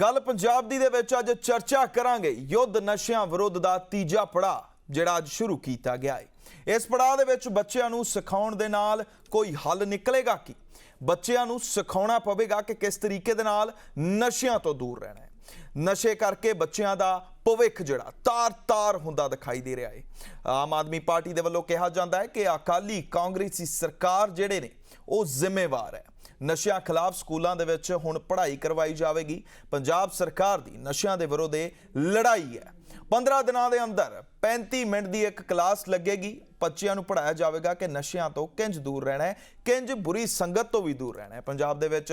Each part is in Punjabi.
ਗੱਲ ਪੰਜਾਬ ਦੀ ਦੇ ਵਿੱਚ ਅੱਜ ਚਰਚਾ ਕਰਾਂਗੇ। ਯੁੱਧ ਨਸ਼ਿਆਂ ਵਿਰੁੱਧ ਦਾ ਤੀਜਾ ਪੜਾਅ, ਜਿਹੜਾ ਅੱਜ ਸ਼ੁਰੂ ਕੀਤਾ ਗਿਆ ਹੈ ਇਸ ਪੜਾਅ ਦੇ ਵਿੱਚ ਬੱਚਿਆਂ ਨੂੰ ਸਿਖਾਉਣ ਦੇ ਨਾਲ ਕੋਈ ਹੱਲ ਨਿਕਲੇਗਾ ਕੀ? ਬੱਚਿਆਂ ਨੂੰ ਸਿਖਾਉਣਾ ਪਵੇਗਾ ਕਿ ਕਿਸ ਤਰੀਕੇ ਦੇ ਨਾਲ ਨਸ਼ਿਆਂ ਤੋਂ ਦੂਰ ਰਹਿਣਾ ਹੈ ਨਸ਼ੇ ਕਰਕੇ ਬੱਚਿਆਂ ਦਾ ਭਵਿੱਖ ਜਿਹੜਾ ਤਾਰ-ਤਾਰ ਹੁੰਦਾ ਦਿਖਾਈ ਦੇ ਰਿਹਾ ਹੈ ਆਮ ਆਦਮੀ ਪਾਰਟੀ ਦੇ ਵੱਲੋਂ ਕਿਹਾ ਜਾਂਦਾ ਹੈ ਕਿ ਅਕਾਲੀ ਕਾਂਗਰਸੀ ਸਰਕਾਰ ਜਿਹੜੇ ਨੇ, ਉਹ ਜ਼ਿੰਮੇਵਾਰ ਹੈ। ਨਸ਼ਿਆਂ ਖਿਲਾਫ ਸਕੂਲਾਂ ਦੇ ਵਿੱਚ ਹੁਣ ਪੜ੍ਹਾਈ ਕਰਵਾਈ ਜਾਵੇਗੀ। ਪੰਜਾਬ ਸਰਕਾਰ ਦੀ ਨਸ਼ਿਆਂ ਦੇ ਵਿਰੁੱਧ ਲੜਾਈ ਹੈ। 15 ਦਿਨਾਂ ਦੇ ਅੰਦਰ 35 ਮਿੰਟ ਦੀ ਇੱਕ ਕਲਾਸ ਲੱਗੇਗੀ। ਬੱਚਿਆਂ ਨੂੰ ਪੜਾਇਆ ਜਾਵੇਗਾ ਕਿ ਨਸ਼ਿਆਂ ਤੋਂ ਕਿੰਜ ਦੂਰ ਰਹਿਣਾ ਹੈ, ਕਿੰਜ ਬੁਰੀ ਸੰਗਤ ਤੋਂ ਵੀ ਦੂਰ ਰਹਿਣਾ ਹੈ। ਪੰਜਾਬ ਦੇ ਵਿੱਚ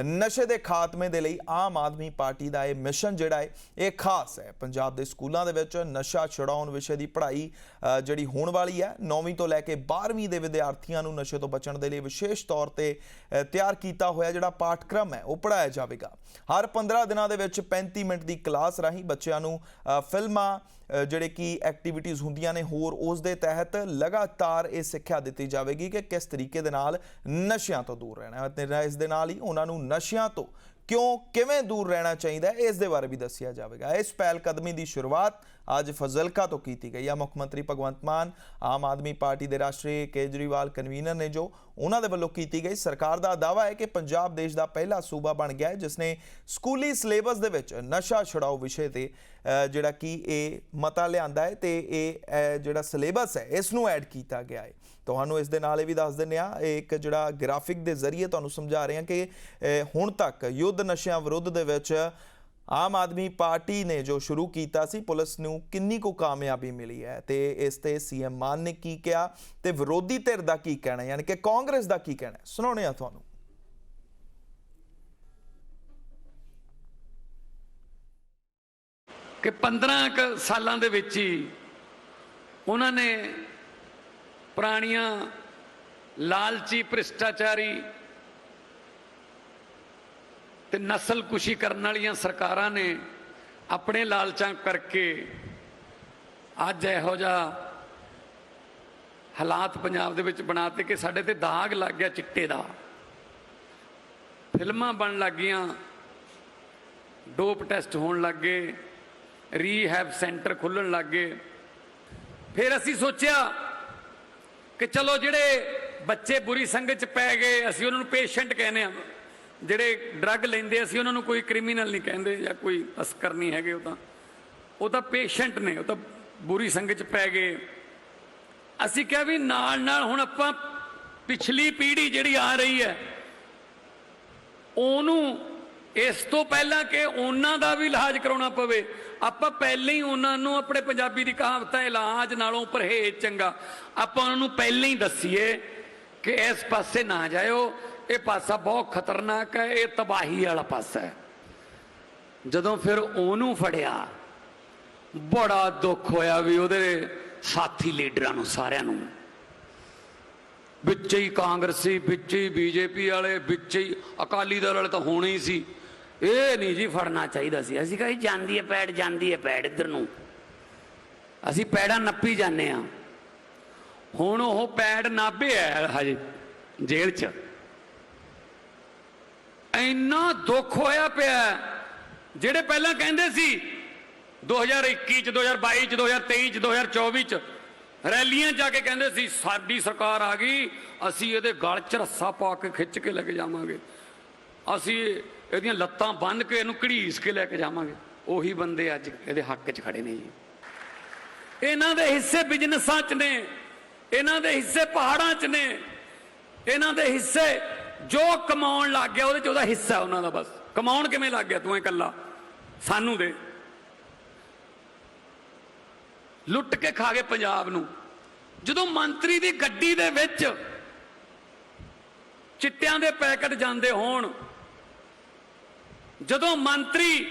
ਨਸ਼ੇ ਦੇ ਖਾਤਮੇ ਦੇ ਲਈ ਆਮ ਆਦਮੀ ਪਾਰਟੀ ਦਾ ਇਹ ਮਿਸ਼ਨ ਜਿਹੜਾ ਹੈ, ਇਹ ਖਾਸ ਹੈ। ਪੰਜਾਬ ਦੇ ਸਕੂਲਾਂ ਦੇ ਵਿੱਚ ਨਸ਼ਾ ਛੁਡਾਉਣ ਵਿਸ਼ੇ ਦੀ ਪੜ੍ਹਾਈ ਜਿਹੜੀ ਹੋਣ ਵਾਲੀ ਹੈ 9ਵੀਂ ਤੋਂ ਲੈ ਕੇ 12ਵੀਂ ਦੇ ਵਿਦਿਆਰਥੀਆਂ ਨੂੰ ਨਸ਼ੇ ਤੋਂ ਬਚਣ ਦੇ ਲਈ ਵਿਸ਼ੇਸ਼ ਤੌਰ ਤੇ ਤਿਆਰ ਕੀਤਾ ਹੋਇਆ ਜਿਹੜਾ ਪਾਠਕ੍ਰਮ ਹੈ, ਉਹ ਪੜਾਇਆ ਜਾਵੇਗਾ। ਹਰ 15 ਦਿਨਾਂ ਦੇ ਵਿੱਚ 35 ਮਿੰਟ ਦੀ ਕਲਾਸ ਰਾਹੀਂ ਬੱਚਿਆਂ ਨੂੰ ਫਿਲਮਾਂ ਜਿਹੜੇ ਕਿ ਐਕਟੀਵਿਟੀਜ਼ ਹੁੰਦੀਆਂ ਨੇ ਹੋਰ ਉਸ ਦੇ ਤਹਿਤ ਲਗਾਤਾਰ ਇਹ ਸਿੱਖਿਆ ਦਿੱਤੀ ਜਾਵੇਗੀ ਕਿ ਕਿਸ ਤਰੀਕੇ ਦੇ ਨਾਲ ਨਸ਼ਿਆਂ ਤੋਂ ਦੂਰ ਰਹਿਣਾ ਹੈ। ਤੇ ਇਸ ਦੇ ਨਾਲ ਹੀ ਉਹਨਾਂ ਨੂੰ ਨਸ਼ਿਆਂ ਤੋਂ ਕਿਉਂ ਕਿਵੇਂ ਦੂਰ ਰਹਿਣਾ ਚਾਹੀਦਾ ਹੈ, ਇਸ ਦੇ ਬਾਰੇ ਵੀ ਦੱਸਿਆ ਜਾਵੇਗਾ। ਇਸ ਪਹਿਲ ਕਦਮੀ ਦੀ ਸ਼ੁਰੂਆਤ ਅੱਜ ਫਜ਼ਲਕਾ ਤੋਂ ਕੀਤੀ ਗਈ ਹੈ ਮੁੱਖ ਮੰਤਰੀ ਭਗਵੰਤ ਮਾਨ ਆਮ ਆਦਮੀ ਪਾਰਟੀ ਦੇ ਰਾਸ਼ਟਰੀ ਕੇਜਰੀਵਾਲ ਕਨਵੀਨਰ ਨੇ ਜੋ ਉਹਨਾਂ ਦੇ ਵੱਲੋਂ ਕੀਤੀ ਗਈ। ਸਰਕਾਰ ਦਾ ਦਾਅਵਾ ਹੈ ਕਿ ਪੰਜਾਬ ਦੇਸ਼ ਦਾ ਪਹਿਲਾ ਸੂਬਾ ਬਣ ਗਿਆ ਹੈ ਜਿਸ ਨੇ ਸਕੂਲੀ ਸਿਲੇਬਸ ਦੇ ਵਿੱਚ ਨਸ਼ਾ ਛੁਡਾਓ ਵਿਸ਼ੇ ਤੇ ਜਿਹੜਾ ਕਿ ਇਹ ਮਤਾ ਲਿਆਂਦਾ ਹੈ ਤੇ ਇਹ ਜਿਹੜਾ ਸਿਲੇਬਸ ਹੈ, ਇਸ ਨੂੰ ਐਡ ਕੀਤਾ ਗਿਆ ਹੈ। ਤੁਹਾਨੂੰ ਇਸ ਦੇ ਨਾਲ ਇਹ ਵੀ ਦੱਸ ਦਿੰਨੇ ਆ ਇੱਕ ਜਿਹੜਾ ਗ੍ਰਾਫਿਕ ਦੇ ਜ਼ਰੀਏ ਤੁਹਾਨੂੰ ਸਮਝਾ ਰਹੇ ਹਾਂ ਕਿ ਹੁਣ ਤੱਕ ਯੁੱਧ ਨਸ਼ਿਆਂ ਵਿਰੁੱਧ ਦੇ ਵਿੱਚ ਆਮ ਆਦਮੀ ਪਾਰਟੀ ਨੇ ਜੋ ਸ਼ੁਰੂ ਕੀਤਾ ਸੀ, ਪੁਲਿਸ ਨੂੰ ਕਿੰਨੀ ਕੁ ਕਾਮਯਾਬੀ ਮਿਲੀ ਹੈ? ਤੇ ਇਸ ਤੇ ਸੀਐਮ ਮਾਨ ਨੇ ਕੀ ਕਿਹਾ ਤੇ ਵਿਰੋਧੀ ਧਿਰ ਦਾ ਕੀ ਕਹਿਣਾ ਯਾਨੀ ਕਿ ਕਾਂਗਰਸ ਦਾ ਕੀ ਕਹਿਣਾ ਸੁਣਾਉਣੇ ਆ ਤੁਹਾਨੂੰ। ਕਿ 15 ਕੁ ਸਾਲਾਂ ਦੇ ਵਿੱਚ ਹੀ ਉਹਨਾਂ ਨੇ ਪੁਰਾਣੀਆਂ ਲਾਲਚੀ ਭ੍ਰਿਸ਼ਟਾਚਾਰੀ ਤੇ ਨਸਲ ਕੁਸ਼ੀ ਕਰਨ ਵਾਲੀਆਂ ਸਰਕਾਰਾਂ ਨੇ ਆਪਣੇ ਲਾਲਚਾਂ ਕਰਕੇ ਅੱਜ ਇਹੋ ਜਿਹਾ ਹਾਲਾਤ ਪੰਜਾਬ ਦੇ ਵਿੱਚ ਬਣਾਤੇ ਕਿ ਸਾਡੇ ਤੇ ਦਾਗ ਲੱਗ ਗਿਆ ਚਿੱਟੇ ਦਾ। ਫਿਲਮਾਂ ਬਣ ਲੱਗੀਆਂ, ਡੋਪ ਟੈਸਟ ਹੋਣ ਲੱਗੇ, ਰੀਹੈਬ ਸੈਂਟਰ ਖੁੱਲਣ ਲੱਗੇ। ਫਿਰ ਅਸੀਂ ਸੋਚਿਆ ਕਿ ਚਲੋ ਜਿਹੜੇ ਬੱਚੇ ਬੁਰੀ ਸੰਗਤ ਚ ਪੈ ਗਏ, ਅਸੀਂ ਉਹਨਾਂ ਨੂੰ ਪੇਸ਼ੈਂਟ ਕਹਿੰਦੇ ਆ ਜਿਹੜੇ ਡਰੱਗ ਲੈਂਦੇ ਅਸੀਂ ਉਹਨਾਂ ਨੂੰ ਕੋਈ ਕ੍ਰਿਮੀਨਲ ਨਹੀਂ ਕਹਿੰਦੇ ਜਾਂ ਕੋਈ ਅਸਕਰ ਨਹੀਂ ਹੈਗੇ ਉਹ ਤਾਂ। ਉਹ ਤਾਂ ਪੇਸ਼ੈਂਟ ਨੇ, ਉਹ ਤਾਂ ਬੁਰੀ ਸੰਗਤ ਚ ਪੈ ਗਏ। ਅਸੀਂ ਕਿਹਾ ਵੀ ਨਾਲ ਨਾਲ ਹੁਣ ਆਪਾਂ ਪਿਛਲੀ ਪੀੜ੍ਹੀ ਜਿਹੜੀ ਆ ਰਹੀ ਹੈ, ਉਹਨੂੰ ਇਸ ਤੋਂ ਪਹਿਲਾਂ ਕਿ ਉਹਨਾਂ ਦਾ ਵੀ ਇਲਾਜ ਕਰਾਉਣਾ ਪਵੇ। ਆਪਾਂ ਪਹਿਲਾਂ ਹੀ ਉਹਨਾਂ ਨੂੰ ਆਪਣੇ ਪੰਜਾਬੀ ਦੀ ਕਹਾਵਤ ਹੈ ਇਲਾਜ ਨਾਲੋਂ ਪਰਹੇਜ਼ ਚੰਗਾ। ਆਪਾਂ ਉਹਨਾਂ ਨੂੰ ਪਹਿਲਾਂ ਹੀ ਦੱਸੀਏ ਕਿ ਇਸ ਪਾਸੇ ਨਾ ਜਾਇਓ। ਇਹ ਪਾਸਾ ਬਹੁਤ ਖਤਰਨਾਕ ਹੈ, ਇਹ ਤਬਾਹੀ ਵਾਲਾ ਪਾਸਾ ਹੈ। ਜਦੋਂ ਫਿਰ ਉਹਨੂੰ ਫੜਿਆ, ਬੜਾ ਦੁੱਖ ਹੋਇਆ ਵੀ ਉਹਦੇ ਸਾਥੀ ਲੀਡਰਾਂ ਨੂੰ, ਸਾਰਿਆਂ ਨੂੰ। ਵਿੱਚ ਹੀ ਕਾਂਗਰਸੀ ਵਿੱਚ ਹੀ ਬੀਜੇਪੀ ਵਾਲੇ, ਵਿੱਚ ਹੀ ਅਕਾਲੀ ਦਲ ਵਾਲੇ ਤਾਂ ਹੋਣੇ ਹੀ ਸੀ। ਇਹ ਨਹੀਂ ਜੀ ਫੜਨਾ ਚਾਹੀਦਾ ਸੀ। ਅਸੀਂ ਕਹੀ ਜਾਂਦੀ ਹੈ ਪੈੜ, ਜਾਂਦੀ ਹੈ ਪੈੜ ਇੱਧਰ ਨੂੰ। ਅਸੀਂ ਪੈੜਾਂ ਨੱਪੀ ਜਾਂਦੇ ਆ ਹੁਣ ਉਹ ਪੈੜ ਨਾਭੇ ਹੈ ਹਜੇ ਜੇਲ੍ਹ 'ਚ। ਇੰਨਾ ਦੁੱਖ ਹੋਇਆ ਪਿਆ ਜਿਹੜੇ ਪਹਿਲਾਂ ਕਹਿੰਦੇ ਸੀ 2021 ਚ 2022 ਚ 2023 ਚ 2024 ਚ, ਰੈਲੀਆਂ ਜਾ ਕੇ ਕਹਿੰਦੇ ਸੀ, ਸਾਡੀ ਸਰਕਾਰ ਆ ਗਈ, ਅਸੀਂ ਇਹਦੇ ਗਲ 'ਚ ਰੱਸਾ ਪਾ ਕੇ ਖਿੱਚ ਕੇ ਲੈ ਕੇ ਜਾਵਾਂਗੇ। ਅਸੀਂ ਇਹਦੀਆਂ ਲੱਤਾਂ ਬੰਨ੍ਹ ਕੇ ਇਹਨੂੰ ਘੜੀਸ ਕੇ ਲੈ ਕੇ ਜਾਵਾਂਗੇ। ਉਹੀ ਬੰਦੇ ਅੱਜ ਇਹਦੇ ਹੱਕ 'ਚ ਖੜੇ ਨੇ ਜੀ। ਇਹਨਾਂ ਦੇ ਹਿੱਸੇ ਬਿਜ਼ਨਸਾਂ 'ਚ ਨੇ, ਇਹਨਾਂ ਦੇ ਹਿੱਸੇ ਪਹਾੜਾਂ 'ਚ ਨੇ, ਇਹਨਾਂ ਦੇ ਹਿੱਸੇ ਜੋ ਕਮਾਉਣ ਲੱਗ ਗਿਆ ਉਹਦੇ 'ਚ ਉਹਦਾ ਹਿੱਸਾ ਉਹਨਾਂ ਦਾ ਬਸ। ਕਮਾਉਣ ਕਿਵੇਂ ਲੱਗ ਗਿਆ ਤੂੰ ਇਕੱਲਾ? ਸਾਨੂੰ ਦੇ। ਲੁੱਟ ਕੇ ਖਾ ਗਏ ਪੰਜਾਬ ਨੂੰ। ਜਦੋਂ ਮੰਤਰੀ ਦੀ ਗੱਡੀ ਦੇ ਵਿੱਚ ਚਿੱਟਿਆਂ ਦੇ ਪੈਕਟ ਜਾਂਦੇ ਹੋਣ, ਜਦੋਂ ਮੰਤਰੀ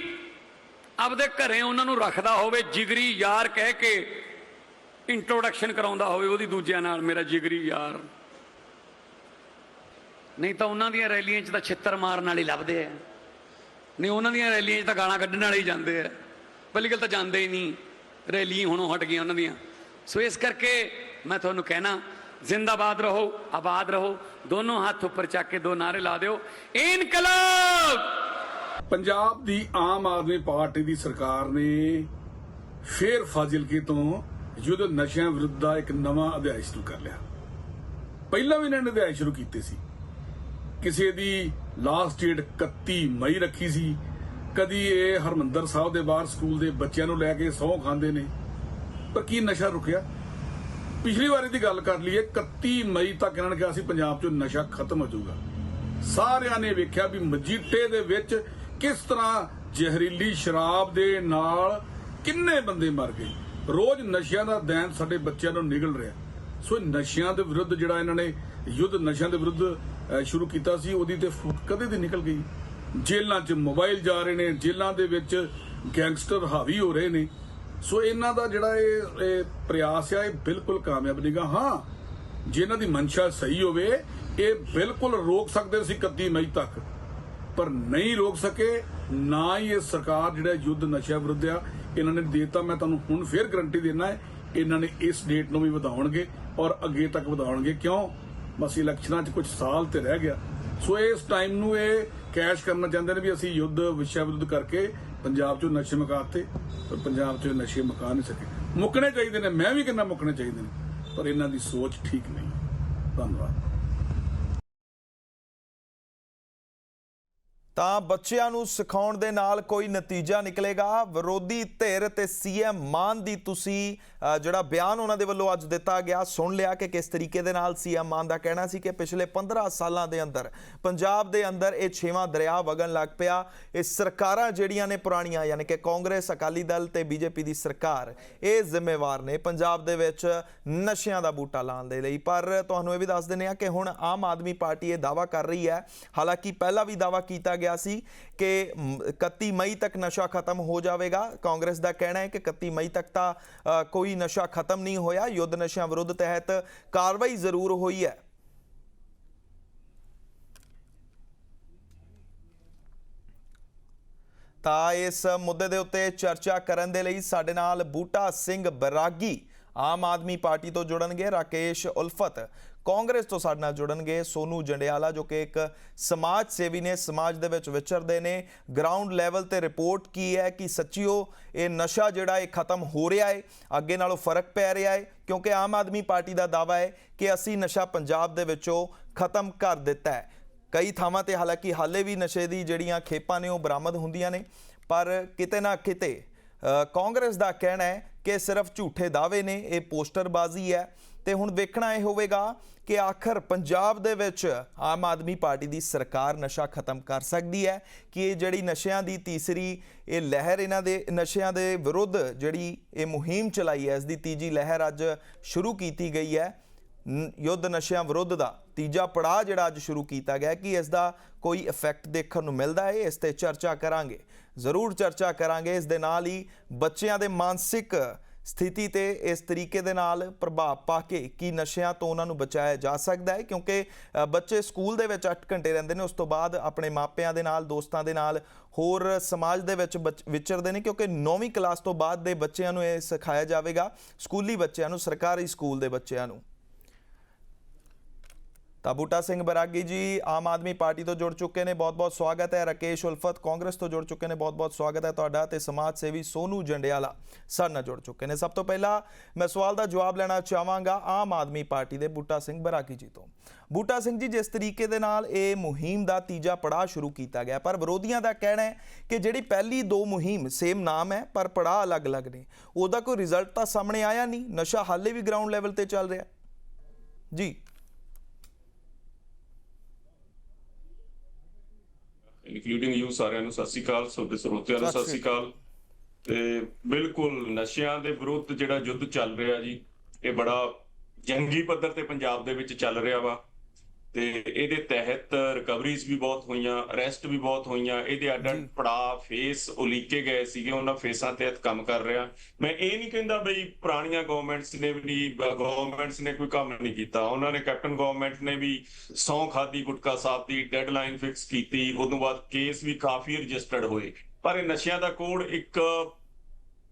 ਆਪਦੇ ਘਰੇ ਉਹਨਾਂ ਨੂੰ ਰੱਖਦਾ ਹੋਵੇ, ਜਿਗਰੀ ਯਾਰ ਕਹਿ ਕੇ ਇੰਟਰੋਡਕਸ਼ਨ ਕਰਾਉਂਦਾ ਹੋਵੇ, ਉਹਦੀ ਦੂਜਿਆਂ ਨਾਲ, ਮੇਰਾ ਜਿਗਰੀ ਯਾਰ ਨਹੀਂ ਤਾਂ ਉਹਨਾਂ ਦੀਆਂ ਰੈਲੀਆਂ 'ਚ ਤਾਂ ਛਿੱਤਰ ਮਾਰਨ ਵਾਲੇ ਲੱਭਦੇ ਆ। ਨਹੀਂ, ਉਹਨਾਂ ਦੀਆਂ ਰੈਲੀਆਂ 'ਚ ਤਾਂ ਗਾਲਾਂ ਕੱਢਣ ਵਾਲੇ ਹੀ ਜਾਂਦੇ ਆ। ਪਹਿਲੀ ਗੱਲ ਤਾਂ ਜਾਂਦੇ ਹੀ ਨਹੀਂ। ਰੈਲੀਆਂ ਹੁਣੋਂ ਹਟ ਗਈਆਂ ਉਹਨਾਂ ਦੀਆਂ। ਸੋ ਇਸ ਕਰਕੇ ਮੈਂ ਤੁਹਾਨੂੰ ਕਹਿਣਾ, ਜ਼ਿੰਦਾਬਾਦ ਰਹੋ, ਆਬਾਦ ਰਹੋ। ਦੋਨੋਂ ਹੱਥ ਉੱਪਰ ਚੱਕ ਕੇ ਦੋ ਨਾਰੇ ਲਾ ਦਿਓ। ਇਨਕਲਾਬ! ਪੰਜਾਬ ਦੀ ਆਮ ਆਦਮੀ ਪਾਰਟੀ ਦੀ ਸਰਕਾਰ ਨੇ ਫੇਰ ਫਾਜ਼ਿਲਕੇ ਤੋਂ ਯੁੱਧ ਨਸ਼ਿਆਂ ਵਿਰੁੱਧ ਦਾ ਇੱਕ ਨਵਾਂ ਅਧਿਆਇ ਸ਼ੁਰੂ ਕਰ ਲਿਆ। ਪਹਿਲਾਂ ਵੀ ਇਹਨਾਂ ਨੇ ਅਧਿਆਇ ਸ਼ੁਰੂ ਕੀਤੇ ਸੀ। ਕਿਸੇ ਦੀ ਲਾਸਟ ਡੇਟ 31 ਮਈ ਰੱਖੀ ਸੀ। ਕਦੀ ਇਹ ਹਰਮੰਦਰ ਸਾਹਿਬ ਦੇ ਬਾਹਰ ਸਕੂਲ ਦੇ ਬੱਚਿਆਂ ਨੂੰ ਲੈ ਕੇ ਸਹੁੰ ਖਾਂਦੇ ਨੇ। ਪਰ ਕੀ ਨਸ਼ਾ ਰੁਕਿਆ? ਪਿਛਲੀ ਵਾਰੀ ਦੀ ਗੱਲ ਕਰ ਲਈਏ 31 ਮਈ ਤੱਕ ਇਹਨਾਂ ਨੇ ਕਿਹਾ ਸੀ ਪੰਜਾਬ 'ਚੋਂ ਨਸ਼ਾ ਖਤਮ ਹੋ ਜਾਊਗਾ। ਸਾਰਿਆਂ ਨੇ ਵੇਖਿਆ ਵੀ ਮਜੀਠੇ ਦੇ ਵਿੱਚ ਕਿਸ ਤਰ੍ਹਾਂ ਜ਼ਹਿਰੀਲੀ ਸ਼ਰਾਬ ਦੇ ਨਾਲ ਕਿੰਨੇ ਬੰਦੇ ਮਰ ਗਏ। ਰੋਜ਼ ਨਸ਼ਿਆਂ ਦਾ ਦੈਨ ਸਾਡੇ ਬੱਚਿਆਂ ਨੂੰ ਨਿਗਲ ਰਿਹਾ। ਸੋ ਨਸ਼ਿਆਂ ਦੇ ਵਿਰੁੱਧ ਜਿਹੜਾ ਇਹਨਾਂ ਨੇ, ਯੁੱਧ ਨਸ਼ਿਆਂ ਦੇ ਵਿਰੁੱਧ ਸ਼ੁਰੂ ਕੀਤਾ ਸੀ, ਉਹਦੀ ਤੇ ਫੂਟ ਕਦੇ ਦੀ ਨਿਕਲ ਗਈ। ਜੇਲ੍ਹਾਂ 'ਚ ਮੋਬਾਈਲ ਜਾ ਰਹੇ ਨੇ, ਜੇਲ੍ਹਾਂ ਦੇ ਵਿੱਚ ਗੈਂਗਸਟਰ ਹਾਵੀ ਹੋ ਰਹੇ ਨੇ। ਸੋ ਇਹਨਾਂ ਦਾ ਜਿਹੜਾ ਇਹ ਪ੍ਰਯਾਸ ਆ, ਇਹ ਬਿਲਕੁਲ ਕਾਮਯਾਬ ਨਹੀਂਗਾ ਹਾਂ, ਜੇ ਇਹਨਾਂ ਦੀ ਮਨਸ਼ਾ ਸਹੀ ਹੋਵੇ, ਇਹ ਬਿਲਕੁਲ ਰੋਕ ਸਕਦੇ ਸੀ 31 ਮਈ ਤੱਕ। ਪਰ ਨਹੀਂ ਰੋਕ ਸਕੇ, ਨਾ ਹੀ ਇਹ ਸਰਕਾਰ ਜਿਹੜਾ ਯੁੱਧ ਨਸ਼ਾ ਵਿਰੁੱਧ ਆ, ਇਹਨਾਂ ਨੇ ਦੇਤਾ। ਮੈਂ ਤੁਹਾਨੂੰ ਹੁਣ ਫੇਰ ਗਰੰਟੀ ਦੇਣਾ ਹੈ ਇਹਨਾਂ ਨੇ ਇਸ ਡੇਟ ਨੂੰ ਵੀ ਵਧਾਉਣਗੇ ਔਰ ਅੱਗੇ ਤੱਕ ਵਧਾਉਣਗੇ। ਕਿਉਂ? ਬਸ ਇਲੈਕਸ਼ਨਾਂ 'ਚ ਕੁਝ ਸਾਲ ਤੇ ਰਹਿ ਗਿਆ। ਸੋ ਇਸ ਟਾਈਮ ਨੂੰ ਇਹ ਕੈਸ਼ ਕਰਨਾ ਚਾਹੁੰਦੇ ਨੇ ਵੀ ਅਸੀਂ ਯੁੱਧ ਵਿਸ਼ਾ ਵਿਰੁੱਧ ਕਰਕੇ ਪੰਜਾਬ 'ਚੋਂ ਨਸ਼ੇ ਮੁਕਾਤੇ ਪਰ ਪੰਜਾਬ 'ਚੋਂ ਨਸ਼ੇ ਮੁਕਾ ਨਹੀਂ ਸਕੇ। ਮੁੱਕਣੇ ਚਾਹੀਦੇ ਨੇ, ਮੈਂ ਵੀ ਕਹਿੰਦਾ ਮੁੱਕਣੇ ਚਾਹੀਦੇ ਨੇ, ਪਰ ਇਹਨਾਂ ਦੀ ਸੋਚ ਠੀਕ ਨਹੀਂ। ਧੰਨਵਾਦ। ਤਾਂ ਬੱਚਿਆਂ ਨੂੰ ਸਿਖਾਉਣ ਦੇ ਨਾਲ ਕੋਈ ਨਤੀਜਾ ਨਿਕਲੇਗਾ। ਵਿਰੋਧੀ ਧਿਰ ਤੇ ਸੀਐਮ ਮਾਨ ਦੀ ਤੁਸੀਂ ਜਿਹੜਾ ਬਿਆਨ ਉਹਨਾਂ ਦੇ ਵੱਲੋਂ ਅੱਜ ਦਿੱਤਾ ਗਿਆ, ਸੁਣ ਲਿਆ ਕਿ ਕਿਸ ਤਰੀਕੇ ਦੇ ਨਾਲ ਸੀਐਮ ਮਾਨ ਦਾ ਕਹਿਣਾ ਸੀ ਕਿ ਪਿਛਲੇ 15 ਸਾਲਾਂ ਦੇ ਅੰਦਰ, ਪੰਜਾਬ ਦੇ ਅੰਦਰ ਇਹ ਛੇਵਾਂ ਦਰਿਆ ਵਗਣ ਲੱਗ ਪਿਆ। ਇਹ ਸਰਕਾਰਾਂ ਜਿਹੜੀਆਂ ਨੇ ਪੁਰਾਣੀਆਂ, ਯਾਨੀ ਕਿ ਕਾਂਗਰਸ, ਅਕਾਲੀ ਦਲ ਤੇ ਬੀਜੇਪੀ ਦੀ ਸਰਕਾਰ, ਇਹ ਜ਼ਿੰਮੇਵਾਰ ਨੇ ਪੰਜਾਬ ਦੇ ਵਿੱਚ ਨਸ਼ਿਆਂ ਦਾ ਬੂਟਾ ਲਾਉਣ ਦੇ ਲਈ। ਪਰ ਤੁਹਾਨੂੰ ਇਹ ਵੀ ਦੱਸ ਦਿੰਦੇ ਆ ਕਿ ਹੁਣ ਆਮ ਆਦਮੀ ਪਾਰਟੀ ਇਹ ਦਾਵਾ ਕਰ ਰਹੀ ਹੈ। ਹਾਲਾਂਕਿ ਪਹਿਲਾਂ ਵੀ ਦਾਵਾ ਕੀਤਾ ਗਿਆ ਸੀ ਕਿ ਮ, 31 ਮਈ ਤੱਕ ਨਸ਼ਾ ਖਤਮ ਹੋ ਜਾਵੇਗਾ। ਕਾਂਗਰਸ ਦਾ ਕਹਿਣਾ ਹੈ ਕਿ 31 ਮਈ ਤੱਕ ਤਾਂ ਅ, ਕੋਈ ਨਸ਼ਾ ਖਤਮ ਨਹੀਂ ਹੋਇਆ। ਯੁੱਧ ਨਸ਼ਿਆਂ ਵਿਰੁੱਧ ਤਹਿਤ ਕਾਰਵਾਈ ਜ਼ਰੂਰ ਹੋਈ ਹੈ। ਤਾਂ ਇਸ ਮੁੱਦੇ ਦੇ ਉੱਤੇ ਚਰਚਾ ਕਰਨ ਦੇ ਲਈ ਸਾਡੇ ਨਾਲ ਬੂਟਾ ਸਿੰਘ ਬਰਾਗੀ ਆਮ ਆਦਮੀ ਪਾਰਟੀ ਤੋਂ ਜੁੜਨਗੇ। ਰਾਕੇਸ਼ ਉਲਫਤ ਕਾਂਗਰਸ ਤੋਂ ਸਾਡੇ ਨਾਲ ਜੁੜਨਗੇ ਸੋਨੂ ਜੰਡਿਆਲਾ, ਜੋ ਕਿ ਇੱਕ ਸਮਾਜ ਸੇਵੀ ਨੇ, ਸਮਾਜ ਦੇ ਵਿੱਚ ਵਿਚਰਦੇ ਨੇ। ਗਰਾਊਂਡ ਲੈਵਲ ਤੇ ਰਿਪੋਰਟ ਕੀ ਹੈ ਕਿ ਸੱਚੀਓ ਇਹ ਨਸ਼ਾ ਜਿਹੜਾ ਇਹ ਖਤਮ ਹੋ ਰਿਹਾ ਹੈ, ਅੱਗੇ ਨਾਲੋਂ ਫ਼ਰਕ ਪੈ ਰਿਹਾ ਹੈ, ਕਿਉਂਕਿ ਆਮ ਆਦਮੀ ਪਾਰਟੀ ਦਾ ਦਾਵਾ ਹੈ ਕਿ ਅਸੀਂ ਨਸ਼ਾ ਪੰਜਾਬ ਦੇ ਵਿੱਚੋਂ ਖਤਮ ਕਰ ਦਿੱਤਾ ਹੈ। ਕਈ ਥਾਵਾਂ ਤੇ ਹਾਲਾਂਕਿ ਹਾਲੇ ਵੀ ਨਸ਼ੇ ਦੀ ਜਿਹੜੀਆਂ ਖੇਪਾਂ ਨੇ ਉਹ ਬਰਾਮਦ ਹੁੰਦੀਆਂ ਨੇ, ਪਰ ਕਿਤੇ ਨਾ ਕਿਤੇ ਕਾਂਗਰਸ ਦਾ ਕਹਿਣਾ ਹੈ ਕਿ ਸਿਰਫ ਝੂਠੇ ਦਾਅਵੇ ਨੇ, ਇਹ ਪੋਸਟਰਬਾਜ਼ੀ ਹੈ। ਤੇ ਹੁਣ ਵੇਖਣਾ ਇਹ ਹੋਵੇਗਾ ਕਿ ਆਖਰ ਪੰਜਾਬ ਦੇ ਵਿੱਚ ਆਮ ਆਦਮੀ ਪਾਰਟੀ ਦੀ ਸਰਕਾਰ ਨਸ਼ਾ ਖਤਮ ਕਰ ਸਕਦੀ ਹੈ, ਕਿ ਇਹ ਜਿਹੜੀ ਨਸ਼ਿਆਂ ਦੀ ਤੀਸਰੀ ਇਹ ਲਹਿਰ ਇਹਨਾਂ ਦੇ, ਨਸ਼ਿਆਂ ਦੇ ਵਿਰੁੱਧ ਜਿਹੜੀ ਇਹ ਮੁਹਿੰਮ ਚਲਾਈ ਹੈ, ਇਸ ਦੀ ਤੀਜੀ ਲਹਿਰ ਅੱਜ ਸ਼ੁਰੂ ਕੀਤੀ ਗਈ ਹੈ। ਨ- ਯੁੱਧ ਨਸ਼ਿਆਂ ਵਿਰੁੱਧ ਦਾ ਤੀਜਾ ਪੜਾਅ ਜਿਹੜਾ ਅੱਜ ਸ਼ੁਰੂ ਕੀਤਾ ਗਿਆ ਕਿ ਇਸ ਦਾ ਕੋਈ ਇਫੈਕਟ ਦੇਖਣ ਨੂੰ ਮਿਲਦਾ ਹੈ, ਇਸ ਤੇ ਚਰਚਾ ਕਰਾਂਗੇ। ਜ਼ਰੂਰ ਚਰਚਾ ਕਰਾਂਗੇ, ਇਸ ਦੇ ਨਾਲ ਹੀ ਬੱਚਿਆਂ ਦੇ ਮਾਨਸਿਕ ਸਥਿਤੀ ਤੇ ਇਸ ਤਰੀਕੇ ਦੇ ਨਾਲ ਪ੍ਰਭਾਵ ਪਾ ਕੇ ਕੀ ਨਸ਼ਿਆਂ ਤੋਂ ਉਹਨਾਂ ਨੂੰ ਬਚਾਇਆ ਜਾ ਸਕਦਾ ਹੈ, ਕਿਉਂਕਿ ਬੱਚੇ ਸਕੂਲ ਦੇ ਵਿੱਚ 8 ਘੰਟੇ ਰਹਿੰਦੇ ਨੇ, ਉਸ ਤੋਂ ਬਾਅਦ ਆਪਣੇ ਮਾਪਿਆਂ ਦੇ ਨਾਲ, ਦੋਸਤਾਂ ਦੇ ਨਾਲ, ਹੋਰ ਸਮਾਜ ਦੇ ਵਿੱਚ ਬਚ- ਵਿਚਰਦੇ ਨੇ, ਕਿਉਂਕਿ 9ਵੀਂ ਕਲਾਸ ਤੋਂ ਬਾਅਦ ਦੇ ਬੱਚਿਆਂ ਨੂੰ ਇਹ ਸਿਖਾਇਆ ਜਾਵੇਗਾ, ਸਕੂਲੀ ਬੱਚਿਆਂ ਨੂੰ, ਸਰਕਾਰੀ ਸਕੂਲ ਦੇ ਬੱਚਿਆਂ ਨੂੰ। ਤਾਂ ਬੂਟਾ ਸਿੰਘ ਬਰਾਗੀ ਜੀ, ਆਮ ਆਦਮੀ ਪਾਰਟੀ ਤੋਂ ਜੁੜ ਚੁੱਕੇ ਨੇ, ਬਹੁਤ-ਬਹੁਤ ਸਵਾਗਤ ਹੈ। ਰਕੇਸ਼ ਉਲਫਤ ਕਾਂਗਰਸ ਤੋਂ ਜੁੜ ਚੁੱਕੇ ਨੇ, ਬਹੁਤ-ਬਹੁਤ ਸਵਾਗਤ ਹੈ ਤੁਹਾਡਾ ਤੇ ਸਮਾਜ ਸੇਵੀ ਸੋਨੂ ਜੰਡਿਆਲਾ ਸਾਡੇ ਨਾਲ ਜੁੜ ਚੁੱਕੇ ਨੇ। ਸਭ ਤੋਂ ਪਹਿਲਾਂ ਮੈਂ ਸਵਾਲ ਦਾ ਜਵਾਬ ਲੈਣਾ ਚਾਹਾਂਗਾ ਆਮ ਆਦਮੀ ਪਾਰਟੀ ਦੇ ਬੂਟਾ ਸਿੰਘ ਬਰਾਗੀ ਜੀ ਤੋਂ। ਬੂਟਾ ਸਿੰਘ ਜੀ, ਜਿਸ ਤਰੀਕੇ ਦੇ ਨਾਲ ਇਹ ਮੁਹਿੰਮ ਦਾ ਤੀਜਾ ਪੜਾਅ ਸ਼ੁਰੂ ਕੀਤਾ ਗਿਆ, ਪਰ ਵਿਰੋਧੀਆਂ ਦਾ ਕਹਿਣਾ ਹੈ ਕਿ ਜਿਹੜੀ ਪਹਿਲੀ ਦੋ ਮੁਹਿੰਮ ਸੇਮ ਨਾਮ ਹੈ, ਪਰ ਪੜਾਅ ਅਲੱਗ-ਅਲੱਗ ਨੇ। ਉਹਦਾ ਕੋਈ ਰਿਜ਼ਲਟ ਤਾਂ ਸਾਹਮਣੇ ਆਇਆ ਨਹੀਂ, ਨਸ਼ਾ ਹਾਲੇ ਵੀ ਗਰਾਊਂਡ ਲੈਵਲ ਤੇ ਚੱਲ ਰਿਹਾ। ਜੀ। ਇਨਕਲੂਡਿੰਗ ਯੂ ਸਾਰਿਆਂ ਨੂੰ ਸਤਿ ਸ਼੍ਰੀ ਅਕਾਲ ਤੁਹਾਡੇ ਸਰੋਤਿਆਂ ਨੂੰ ਸਤਿ ਸਤਿ ਸ਼੍ਰੀ ਅਕਾਲ। ਤੇ ਬਿਲਕੁਲ ਨਸ਼ਿਆਂ ਦੇ ਵਿਰੁੱਧ ਜਿਹੜਾ ਯੁੱਧ ਚੱਲ ਰਿਹਾ ਜੀ ਇਹ ਬੜਾ ਜੰਗੀ ਪੱਧਰ ਤੇ ਪੰਜਾਬ ਦੇ ਵਿੱਚ ਚੱਲ ਰਿਹਾ ਵਾ। ਤੇ ਇਹਦੇ ਤਹਿਤ ਰਿਕਵਰੀਜ਼ ਵੀ ਬਹੁਤ ਹੋਈਆਂ ਅਰੈਸਟ ਵੀ ਬਹੁਤ ਹੋਈਆਂ ਇਹਦੇ ਅੱਡ ਅੱਡ ਪੜਾ ਫੇਸ ਉਲੀਕੇ ਗਏ ਸੀਗੇ ਉਹਨਾਂ ਫੇਸਾਂ ਤਹਿਤ ਕੰਮ ਕਰ ਰਿਹਾ। ਮੈਂ ਇਹ ਨਹੀਂ ਕਹਿੰਦਾ ਬਈ ਪੁਰਾਣੀਆਂ ਗਵਰਨਮੈਂਟਸ ਨੇ ਵੀ ਗਵਰਨਮੈਂਟਸ ਨੇ ਕੋਈ ਕੰਮ ਨਹੀਂ ਕੀਤਾ। ਉਹਨਾਂ ਨੇ ਕੈਪਟਨ ਗਵਰਨਮੈਂਟ ਨੇ ਵੀ ਸੌ ਖਾਦੀ ਗੁਟਕਾ ਸਾਹਿਬ ਦੀ ਡੈਡਲਾਈਨ ਫਿਕਸ ਕੀਤੀ ਉਦੋਂ ਬਾਅਦ ਕੇਸ ਵੀ ਕਾਫੀ ਰਜਿਸਟਰਡ ਹੋਏ। ਪਰ ਇਹ ਨਸ਼ਿਆਂ ਦਾ ਕੋਡ ਇੱਕ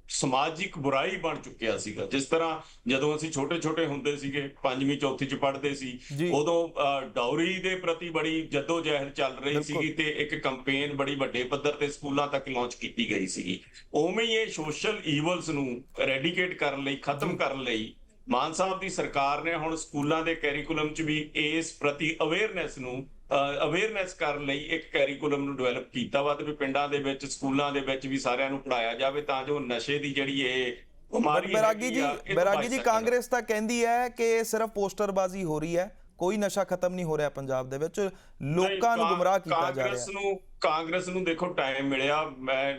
ਸਮਾਜਿਕ ਬੁਰਾਈ ਬਣ ਚੁੱਕਿਆ ਸੀਗਾ ਜਿਸ ਤਰ੍ਹਾਂ ਜਦੋਂ ਅਸੀਂ ਛੋਟੇ-ਛੋਟੇ ਹੁੰਦੇ ਸੀਗੇ ਪੰਜਵੀਂ ਚੌਥੀ ਚ ਪੜ੍ਹਦੇ ਸੀ। ਉਦੋਂ ਅ, ਡਾਊਰੀ ਦੇ ਪ੍ਰਤੀ ਬੜੀ ਜਦੋਜਹਿਦ ਚੱਲ ਰਹੀ। ਸੀਗੀ ਤੇ ਇੱਕ ਕੈਂਪੇਨ ਬੜੀ ਵੱਡੇ ਪੱਧਰ ਤੇ ਸਕੂਲਾਂ ਤੱਕ ਲਾਂਚ ਕੀਤੀ ਗਈ ਸੀਗੀ ਉਵੇਂ ਹੀ ਇਹ ਸੋਸ਼ਲ ਈਵਲਸ ਨੂੰ ਰੈਡੀਕੇਟ ਕਰਨ ਲਈ ਖਤਮ ਕਰਨ ਲਈ ਮਾਨ ਸਾਹਿਬ ਦੀ ਸਰਕਾਰ ਨੇ ਹੁਣ ਸਕੂਲਾਂ ਦੇ ਕੈਰੀਕੁਲਮ ਚ ਵੀ ਇਸ ਪ੍ਰਤੀ ਅਵੇਅਰਨੈਸ ਨੂੰ ਅਵੇਅਰਨੈਸ ਕਰਨ ਲਈ ਇੱਕ ਕੈਰੀਕੁਲਮ ਨੂੰ ਡਿਵੈਲਪ ਕੀਤਾ ਵਾ ਤੇ ਵੀ ਪਿੰਡਾਂ ਦੇ ਵਿੱਚ ਸਕੂਲਾਂ ਦੇ ਵਿੱਚ ਵੀ ਸਾਰਿਆਂ ਨੂੰ ਪੜਾਇਆ ਜਾਵੇ ਤਾਂ ਜੋ ਨਸ਼ੇ ਦੀ ਜਿਹੜੀ ਇਹ ਬਿਮਾਰੀ ਬੈਰਾਗੀ ਜੀ ਬੈਰਾਗੀ ਜੀ। ਕਾਂਗਰਸ ਤਾਂ ਕਹਿੰਦੀ ਹੈ ਕਿ ਇਹ ਸਿਰਫ ਪੋਸਟਰਬਾਜ਼ੀ ਹੋ ਰਹੀ ਹੈ ਕੋਈ ਨਸ਼ਾ ਖਤਮ ਨਹੀਂ ਹੋ ਰਿਹਾ ਪੰਜਾਬ ਦੇ ਵਿੱਚ ਲੋਕਾਂ ਨੂੰ ਗੁੰਮਰਾਹ ਕੀਤਾ ਜਾ ਕਾਂਗਰਸ ਰਿਹਾ ਨੂੰ ਕਾਂਗਰਸ ਨੂੰ ਦੇਖੋ ਟਾਈਮ ਮਿਲਿਆ ਮੈਂ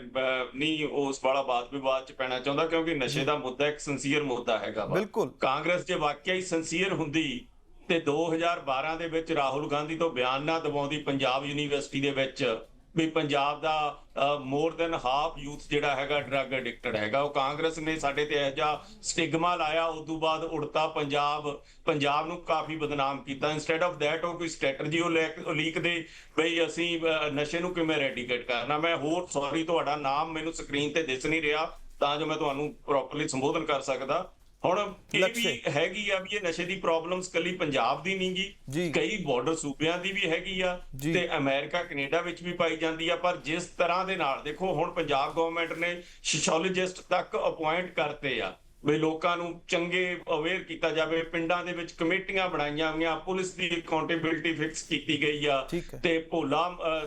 ਨਹੀਂ ਉਸ ਵਾਲਾ ਬਾਤ ਵਿਵਾਦ ਚ ਪੈਣਾ ਚਾਹੁੰਦਾ ਕਿਉਂਕਿ ਨਸ਼ੇ ਦਾ ਮੁੱਦਾ ਇੱਕ ਸਿੰਸੀਅਰ ਮੁੱਦਾ ਹੈਗਾ ਬਿਲਕੁਲ। ਕਾਂਗਰਸ ਜੇ ਵਾਕਿਆ ਹੀ ਸਿੰਸੀਅਰ ਹੁੰਦੀ ਤੇ 2012 ਦੇ ਵਿੱਚ ਰਾਹੁਲ ਗਾਂਧੀ ਤੋਂ ਬਿਆਨ ਨਾ ਦਵਾਉਂਦੀ ਪੰਜਾਬ ਯੂਨੀਵਰਸਿਟੀ ਦੇ ਵਿੱਚ ਵੀ ਪੰਜਾਬ ਦਾ ਮੋਰ ਦੈਨ ਹਾਫ ਯੂਥ ਜਿਹੜਾ ਹੈਗਾ ਡਰੱਗ ਐਡਿਕਟਡ ਹੈਗਾ। ਉਹ ਕਾਂਗਰਸ ਨੇ ਸਾਡੇ ਤੇ ਇਹ ਜਿਹਾ ਸਟਿਗਮਾ ਲਾਇਆ ਉਸ ਤੋਂ ਬਾਅਦ ਉੜਤਾ ਪੰਜਾਬ ਪੰਜਾਬ ਨੂੰ ਕਾਫੀ ਬਦਨਾਮ ਕੀਤਾ। ਇਨਸਟੈਡ ਆਫ ਥੈਟ ਉਹ ਕੋਈ ਸਟ੍ਰੈਟਜੀ ਉਹ ਲੈ- ਉਹ ਲੀਕ ਦੇ ਬਈ ਅਸੀਂ ਨਸ਼ੇ ਨੂੰ ਕਿਵੇਂ ਰੈਡੀਕੇਟ ਕਰਨਾ। ਮੈਂ ਹੋਰ ਸੌਰੀ ਤੁਹਾਡਾ ਨਾਮ ਮੈਨੂੰ ਸਕਰੀਨ ਤੇ ਦਿਸ ਨਹੀਂ ਰਿਹਾ, ਤਾਂ ਜੋ ਮੈਂ ਤੁਹਾਨੂੰ ਪ੍ਰੋਪਰਲੀ ਸੰਬੋਧਨ ਕਰ ਸਕਦਾ। ਹੁਣ ਇਹ। ਵੀ ਹੈਗੀ ਆ ਵੀ ਇਹ ਨਸ਼ੇ ਦੀ ਪ੍ਰੋਬਲਮਸ ਕੱਲੀ ਪੰਜਾਬ ਦੀ। ਨਹੀਂਗੀ ਕਈ ਬਾਰਡਰ ਸੂਬਿਆਂ ਦੀ ਵੀ ਹੈਗੀ ਆ। ਤੇ ਅਮਰੀਕਾ ਕੈਨੇਡਾ ਵਿੱਚ ਵੀ ਪਾਈ ਜਾਂਦੀ ਆ ਪਰ ਜਿਸ ਤਰ੍ਹਾਂ ਦੇ ਨਾਲ ਦੇਖੋ ਹੁਣ ਪੰਜਾਬ ਗਵਰਨਮੈਂਟ ਨੇ ਸੋਸ਼ੀਓਲੋਜਿਸਟ ਤੱਕ ਅਪਾਇੰਟ ਕਰਤੇ ਆ ਵੀ ਲੋਕਾਂ ਨੂੰ ਚੰਗੇ ਅਵੇਅਰ ਕੀਤਾ ਜਾਵੇ ਪਿੰਡਾਂ ਦੇ ਵਿੱਚ ਕਮੇਟੀਆਂ ਬਣਾਈਆਂ ਗਈਆਂ ਪੁਲਿਸ ਦੀ ਅਕਾਊਂਟੇਬਿਲਟੀ ਫਿਕਸ ਕੀਤੀ ਗਈ ਆ। ਤੇ ਭੋਲਾ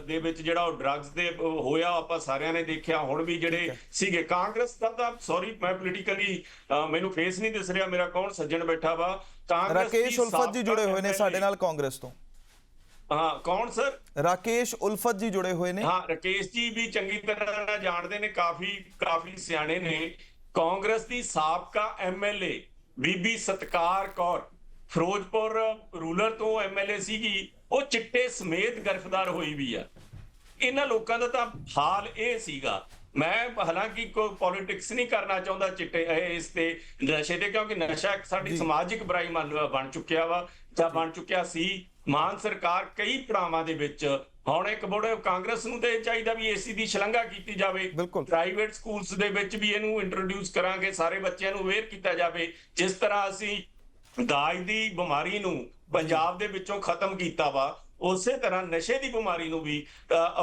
ਦੇ ਵਿੱਚ ਜਿਹੜਾ ਉਹ ਡਰੱਗਸ ਦੇ ਹੋਇਆ ਆਪਾਂ ਸਾਰਿਆਂ ਨੇ ਦੇਖਿਆ। ਹੁਣ ਵੀ ਜਿਹੜੇ ਸੀਗੇ ਕਾਂਗਰਸ ਦਾ ਤਾਂ ਸੌਰੀ ਮੈਂ ਪੋਲੀਟੀਕਲੀ ਮੈਨੂੰ ਫੇਸ ਨਹੀਂ ਦਿਸ ਰਿਹਾ ਮੇਰਾ ਕੌਣ ਸੱਜਣ ਬੈਠਾ ਵਾ? ਕਾਂਗਰਸ ਦੀ ਰਾਕੇਸ਼ ਉਲਫਤ ਜੀ ਜੁੜੇ ਹੋਏ ਨੇ ਸਾਡੇ ਨਾਲ ਕਾਂਗਰਸ ਤੋਂ। ਹਾਂ ਕੌਣ ਸਰ? ਰਾਕੇਸ਼ ਉਲਫਤ ਜੀ ਜੁੜੇ ਹੋਏ ਨੇ। ਹਾਂ ਰਕੇਸ਼ ਜੀ ਵੀ ਚੰਗੀ ਤਰ੍ਹਾਂ ਜਾਣਦੇ ਨੇ ਕਾਫੀ ਕਾਫੀ ਸਿਆਣੇ ਨੇ। ਕਾਂਗਰਸ ਦੀ ਸਾਬਕਾ ਐਮਐਲਏ ਬੀਬੀ ਸਤਕਾਰ ਕੌਰ ਫਿਰੋਜ਼ਪੁਰ ਰੂਲਰ ਤੋਂ ਐਮਐਲਏ ਸੀਗੀ ਉਹ ਚਿੱਟੇ ਸਮੇਤ ਗ੍ਰਿਫਤਾਰ ਹੋਈ ਵੀ ਆ। ਇਹਨਾਂ ਲੋਕਾਂ ਦਾ ਤਾਂ ਹਾਲ ਇਹ ਸੀਗਾ ਮੈਂ ਹਾਲਾਂਕਿ ਕੋਈ ਪੋਲਿਟਿਕਸ ਨਹੀਂ ਕਰਨਾ ਚਾਹੁੰਦਾ ਚਿੱਟੇ ਇਹ ਇਸ ਤੇ ਨਸ਼ੇ ਤੇ ਕਿਉਂਕਿ ਨਸ਼ਾ ਇੱਕ ਸਾਡੀ ਸਮਾਜਿਕ ਬੁਰਾਈ ਮੰਨ ਬਣ ਚੁੱਕਿਆ ਵਾ ਜਾਂ ਬਣ ਚੁੱਕਿਆ ਸੀ। ਮਾਨ ਸਰਕਾਰ ਕਈ ਪੜਾਵਾਂ ਦੇ ਵਿੱਚ ਹੁਣ ਇੱਕ ਬੜੇ ਕਾਂਗਰਸ ਨੂੰ ਤੇ ਚਾਹੀਦਾ ਵੀ ਏਸੀ ਦੀ ਸ਼ਲਾਘਾ ਕੀਤੀ ਜਾਵੇ। ਪ੍ਰਾਈਵੇਟ ਸਕੂਲਸ ਦੇ ਵਿੱਚ ਵੀ ਇਹਨੂੰ ਇੰਟਰੋਡਿਊਸ ਕਰਾਂਗੇ ਸਾਰੇ ਬੱਚਿਆਂ ਨੂੰ ਅਵੇਅਰ ਕੀਤਾ ਜਾਵੇ ਜਿਸ ਤਰ੍ਹਾਂ ਅਸੀਂ ਦਾਜ ਦੀ ਬਿਮਾਰੀ ਨੂੰ ਪੰਜਾਬ ਦੇ ਵਿੱਚੋਂ ਖਤਮ ਕੀਤਾ ਵਾ ਉਸੇ ਤਰ੍ਹਾਂ ਨਸ਼ੇ ਦੀ ਬਿਮਾਰੀ ਨੂੰ ਵੀ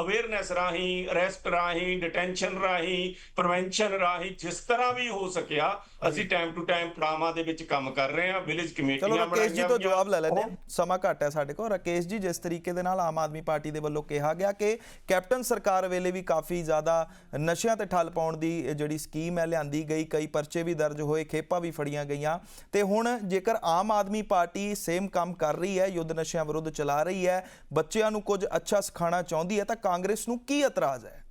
ਅਵੇਅਰਨੈਸ ਰਾਹੀਂ ਅਰੈਸਟ ਰਾਹੀਂ ਡਿਟੈਂਸ਼ਨ ਰਾਹੀਂ ਪ੍ਰੀਵੈਂਸ਼ਨ ਰਾਹੀਂ ਜਿਸ ਤਰ੍ਹਾਂ ਵੀ ਹੋ ਸਕਿਆ ਅਸੀਂ ਟਾਈਮ ਟੂ ਟਾਈਮ ਪੜਾਵਾਂ ਦੇ ਵਿੱਚ ਕੰਮ ਕਰ ਰਹੇ ਹਾਂ ਵਿਲੇਜ ਕਮੇਟੀਆਂ ਚਲੋ ਰਾਕੇਸ਼ ਜੀ ਤੋਂ ਜਵਾਬ ਲੈ ਲੈਂਦੇ ਹਾਂ। ਸਮਾਂ ਘੱਟ ਹੈ ਸਾਡੇ ਕੋਲ। ਰਾਕੇਸ਼ ਜੀ ਜਿਸ ਤਰੀਕੇ ਦੇ ਨਾਲ ਆਮ ਆਦਮੀ ਪਾਰਟੀ ਦੇ ਵੱਲੋਂ ਕਿਹਾ ਗਿਆ ਕਿ ਕੈਪਟਨ ਸਰਕਾਰ ਵੇਲੇ ਵੀ ਕਾਫੀ ਜ਼ਿਆਦਾ ਨਸ਼ਿਆਂ ਤੇ ਠੱਲ ਪਾਉਣ ਦੀ ਜਿਹੜੀ ਸਕੀਮ ਹੈ ਲਿਆਂਦੀ ਗਈ ਕਈ ਪਰਚੇ ਵੀ ਦਰਜ ਹੋਏ ਖੇਪਾਂ ਵੀ ਫੜੀਆਂ ਗਈਆਂ। ਤੇ ਹੁਣ ਜੇਕਰ ਆਮ ਆਦਮੀ ਪਾਰਟੀ ਸੇਮ ਕੰਮ ਕਰ ਰਹੀ ਹੈ ਯੁੱਧ ਨਸ਼ਿਆਂ ਵਿਰੁੱਧ ਚਲਾ ਰਹੀ ਹੈ ਬੱਚਿਆਂ ਨੂੰ ਕੁਝ ਅੱਛਾ ਸਿਖਾਉਣਾ ਚਾਹੁੰਦੀ ਹੈ ਤਾਂ ਕਾਂਗਰਸ ਨੂੰ ਕੀ ਇਤਰਾਜ਼ ਹੈ?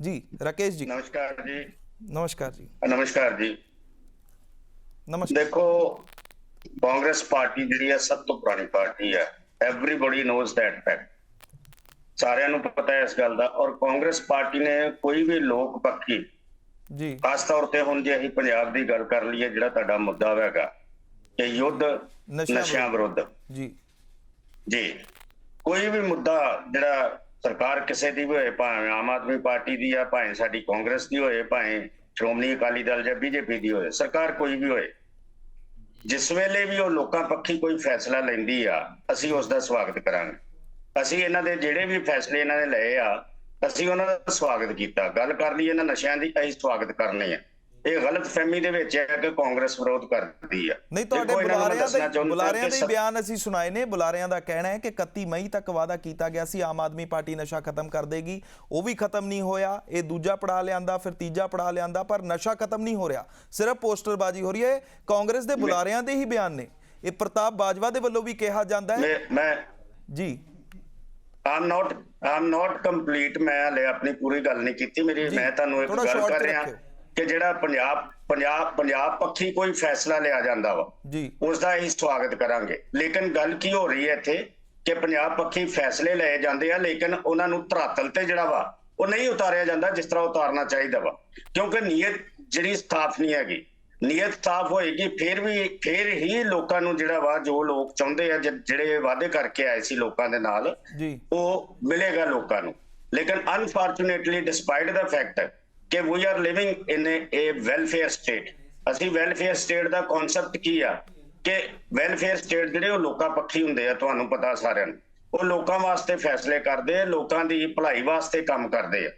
ਜੀ ਰਾਕੇਸ਼ ਜੀ। ਨਮਸਕਾਰ ਜੀ। ਨਮਸਕਾਰ ਜੀ। ਨਮਸਕਾਰ ਜੀ। ਨਮਸਕਾਰ। ਦੇਖੋ ਕਾਂਗਰਸ ਪਾਰਟੀ ਜਿਹੜੀ ਹੈ ਸਭ ਤੋਂ ਪੁਰਾਣੀ ਪਾਰਟੀ ਹੈ। ਐਵਰੀਬਾਡੀ ਨੋਜ਼ ਦੈਟ ਫੈਕਟ ਸਾਰਿਆਂ ਨੂੰ ਪਤਾ ਹੈ ਇਸ ਗੱਲ ਦਾ। ਔਰ ਕਾਂਗਰਸ ਪਾਰਟੀ ਨੇ ਕੋਈ ਵੀ ਲੋਕ ਪੱਖੀ ਜੀ। ਖਾਸ ਤੌਰ ਤੇ ਹੁਣ ਜੇ ਅਸੀਂ ਪੰਜਾਬ ਦੀ ਗੱਲ ਕਰ ਲਈਏ ਜਿਹੜਾ ਤੁਹਾਡਾ ਮੁੱਦਾ ਹੈਗਾ ਕਿ ਯੁੱਧ ਨਸ਼ਿਆਂ ਨਸ਼ਿਆਂ ਵਿਰੁੱਧ। ਜੀ। ਜੀ। ਕੋਈ ਵੀ ਮੁੱਦਾ ਜਿਹੜਾ ਸਰਕਾਰ ਕਿਸੇ ਦੀ ਵੀ ਹੋਏ, ਭਾਵੇਂ ਆਮ ਆਦਮੀ ਪਾਰਟੀ ਦੀ ਆ, ਭਾਵੇਂ ਸਾਡੀ ਕਾਂਗਰਸ ਦੀ ਹੋਏ, ਭਾਵੇਂ ਸ਼੍ਰੋਮਣੀ ਅਕਾਲੀ ਦਲ ਜਾਂ ਬੀਜੇਪੀ ਦੀ ਹੋਏ, ਸਰਕਾਰ ਕੋਈ ਵੀ ਹੋਏ। ਜਿਸ ਵੇਲੇ ਵੀ ਉਹ ਲੋਕਾਂ ਪੱਖੀ ਕੋਈ ਫੈਸਲਾ ਲੈਂਦੀ ਆ, ਅਸੀਂ ਉਸ ਦਾ ਸਵਾਗਤ ਕਰਾਂਗੇ। ਅਸੀਂ ਇਹਨਾਂ ਦੇ ਜਿਹੜੇ ਵੀ ਫੈਸਲੇ ਇਹਨਾਂ ਨੇ ਲਏ ਆ, ਅਸੀਂ ਉਹਨਾਂ ਦਾ ਸਵਾਗਤ ਕੀਤਾ। ਗੱਲ ਕਰ ਲਈ ਇਹਨਾਂ ਨਸ਼ਿਆਂ ਦੀ, ਅਸੀਂ ਸਵਾਗਤ ਕਰਨੇ ਆ। ਇਹ ਗਲਤ ਫਹਿਮੀ ਦੇ ਵਿੱਚ ਹੈ ਕਿ ਕਾਂਗਰਸ ਵਿਰੋਧ ਕਰਦੀ ਆ। ਨਹੀਂ ਤੁਹਾਡੇ ਬੁਲਾਰਿਆਂ ਦੇ ਬੁਲਾਰਿਆਂ ਦੇ ਬਿਆਨ ਅਸੀਂ ਸੁਣਾਏ ਨੇ। ਬੁਲਾਰਿਆਂ ਦਾ ਕਹਿਣਾ ਹੈ ਕਿ 31 ਮਈ ਤੱਕ ਵਾਅਦਾ ਕੀਤਾ ਗਿਆ ਸੀ। ਆਮ ਆਦਮੀ ਪਾਰਟੀ ਨਸ਼ਾ ਖਤਮ ਕਰ ਦੇਗੀ। ਉਹ ਵੀ ਖਤਮ ਨਹੀਂ ਹੋਇਆ। ਇਹ ਦੂਜਾ ਪੜਾ ਲਿਆਂਦਾ ਫਿਰ ਤੀਜਾ ਪੜਾ ਲਿਆਂਦਾ ਪਰ ਨਸ਼ਾ ਖਤਮ ਨਹੀਂ ਹੋ ਰਿਹਾ। ਸਿਰਫ ਪੋਸਟਰਬਾਜ਼ੀ ਹੋ ਰਹੀ ਹੈ। ਕਾਂਗਰਸ ਦੇ ਬੁਲਾਰਿਆਂ ਦੇ ਹੀ ਬਿਆਨ ਨੇ। ਇਹ ਪ੍ਰਤਾਪ ਬਾਜਵਾ ਦੇ ਵੱਲੋਂ ਵੀ ਕਿਹਾ ਜਾਂਦਾ ਹੈ। ਮੈਂ ਜੀ। ਆਮ ਨਾਟ ਆਮ ਨਾਟ ਕੰਪਲੀਟ ਮੈਂ ਹਲੇ ਆਪਣੀ ਪੂਰੀ ਗੱਲ ਨਹੀਂ ਕੀਤੀ। ਮੇਰੀ ਮੈਂ ਤੁਹਾਨੂੰ ਇੱਕ ਗੱਲ ਕਰ ਰਿਹਾ। ਕਿ ਜਿਹੜਾ ਪੰਜਾਬ ਪੰਜਾਬ ਪੰਜਾਬ ਪੱਖੀ ਕੋਈ ਫੈਸਲਾ ਲਿਆ ਜਾਂਦਾ ਵਾ ਜੀ। ਉਸ ਦਾ ਅਸੀਂ ਸਵਾਗਤ ਕਰਾਂਗੇ। ਲੇਕਿਨ ਗੱਲ ਕੀ ਹੋ ਰਹੀ ਹੈ ਇੱਥੇ ਕਿ ਪੰਜਾਬ ਪੱਖੀ ਫੈਸਲੇ ਲਏ ਜਾਂਦੇ ਆ ਲੇਕਿਨ ਉਹਨਾਂ ਨੂੰ ਧਰਾਤਲ ਤੇ ਜਿਹੜਾ ਵਾ ਉਹ ਨਹੀਂ ਉਤਾਰਿਆ ਜਾਂਦਾ ਜਿਸ ਤਰ੍ਹਾਂ ਉਤਾਰਨਾ ਚਾਹੀਦਾ ਵਾ। ਕਿਉਂਕਿ ਨੀਅਤ ਜਿਹੜੀ ਸਾਫ਼ ਨਹੀਂ ਹੈਗੀ। ਨੀਅਤ ਸਾਫ਼ ਹੋਏਗੀ ਫਿਰ ਵੀ ਫਿਰ ਹੀ ਲੋਕਾਂ ਨੂੰ ਜਿਹੜਾ ਵਾ ਜੋ ਲੋਕ ਚਾਹੁੰਦੇ ਆ ਜਿਹੜੇ ਵਾਅਦੇ ਕਰਕੇ ਆਏ ਸੀ ਲੋਕਾਂ ਦੇ ਨਾਲ ਜੀ। ਉਹ ਮਿਲੇਗਾ ਲੋਕਾਂ ਨੂੰ। ਲੇਕਿਨ ਅਨਫੋਰਚੂਨੇਟਲੀ ਡਿਸਪਾਈਟ ਦਾ ਫੈਕਟ ਕਿ we are living in a welfare state ਅਸੀਂ ਵੈਲਫੇਅਰ ਸਟੇਟ ਦਾ ਕਨਸੈਪਟ ਕੀ ਆ? ਕਿ ਵੈਲਫੇਅਰ ਸਟੇਟ ਜਿਹੜੇ ਉਹ ਲੋਕਾਂ ਪੱਖੀ ਹੁੰਦੇ ਆ ਤੁਹਾਨੂੰ ਪਤਾ ਸਾਰਿਆਂ ਨੂੰ। ਉਹ ਲੋਕਾਂ ਵਾਸਤੇ ਫੈਸਲੇ ਕਰਦੇ ਆ ਲੋਕਾਂ ਦੀ ਭਲਾਈ ਵਾਸਤੇ ਕੰਮ ਕਰਦੇ ਆ।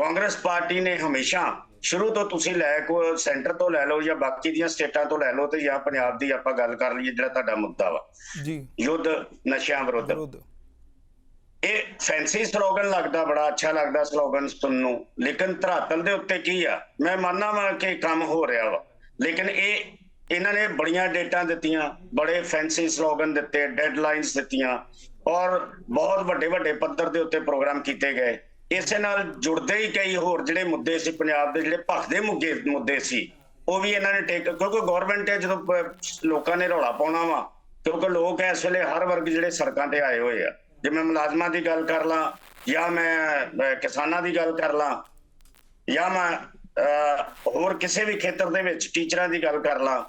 ਕਾਂਗਰਸ ਪਾਰਟੀ ਨੇ ਹਮੇਸ਼ਾ ਸ਼ੁਰੂ ਤੋਂ ਤੁਸੀਂ ਲੈ ਕੋ ਸੈਂਟਰ ਤੋਂ ਲੈ ਲਓ ਜਾਂ ਬਾਕੀ ਦੀਆਂ ਸਟੇਟਾਂ ਤੋਂ ਲੈ ਲਓ ਤੇ ਜਾਂ ਪੰਜਾਬ ਦੀ ਆਪਾਂ ਗੱਲ ਕਰ ਲਈਏ ਜਿਹੜਾ ਤੁਹਾਡਾ ਮੁੱਦਾ ਵਾ। ਜੀ। ਯੁੱਧ ਨਸ਼ਿਆਂ ਵਿਰੋਧ। ਇਹ ਫੈਂਸੀ ਸਲੋਗਨ ਲੱਗਦਾ, ਬੜਾ ਅੱਛਾ ਲੱਗਦਾ ਸਲੋਗਨ ਸੁਣਨ ਨੂੰ। ਲੇਕਿਨ ਧਰਾਤਲ ਦੇ ਉੱਤੇ ਕੀ ਆ? ਮੈਂ ਮੰਨਦਾ ਵਾਂ ਕਿ ਕੰਮ ਹੋ ਰਿਹਾ ਵਾ। ਲੇਕਿਨ ਇਹ, ਇਹਨਾਂ ਨੇ ਬੜੀਆਂ ਡੇਟਾਂ ਦਿੱਤੀਆਂ, ਬੜੇ ਫੈਂਸੀ ਸਲੋਗਨ ਦਿੱਤੇ ਡੈਡਲਾਈਨਸ ਦਿੱਤੀਆਂ, ਔਰ ਬਹੁਤ ਵੱਡੇ ਵੱਡੇ ਪੱਧਰ ਦੇ ਉੱਤੇ ਪ੍ਰੋਗਰਾਮ ਕੀਤੇ ਗਏ। ਇਸੇ ਨਾਲ ਜੁੜਦੇ ਹੀ ਕਈ ਹੋਰ ਜਿਹੜੇ ਮੁੱਦੇ ਸੀ, ਪੰਜਾਬ ਦੇ ਜਿਹੜੇ ਭਖਦੇ ਮੁੱਗੇ, ਮੁੱਦੇ ਸੀ, ਉਹ ਵੀ ਇਹਨਾਂ ਨੇ ਟੇਕ ਕਿਉਂਕਿ ਗਵਰਨਮੈਂਟ ਹੈ ਜਦੋਂ ਲੋਕਾਂ ਨੇ ਰੌਲਾ ਪਾਉਣਾ ਵਾ, ਕਿਉਂਕਿ ਲੋਕ ਇਸ ਵੇਲੇ ਹਰ ਵਰਗ ਜਿਹੜੇ ਸੜਕਾਂ ਤੇ ਆਏ ਹੋਏ ਆ ਜੇ ਮੈਂ ਮੁਲਾਜ਼ਮਾਂ ਦੀ ਗੱਲ ਕਰ ਲਾਂ ਜਾਂ ਮੈਂ ਕਿਸਾਨਾਂ ਦੀ ਗੱਲ ਕਰ ਲਾਂ ਜਾਂ ਮੈਂ ਅਹ, ਹੋਰ ਕਿਸੇ ਵੀ ਖੇਤਰ ਦੇ ਵਿੱਚ ਟੀਚਰਾਂ ਦੀ ਗੱਲ ਕਰ ਲਾਂ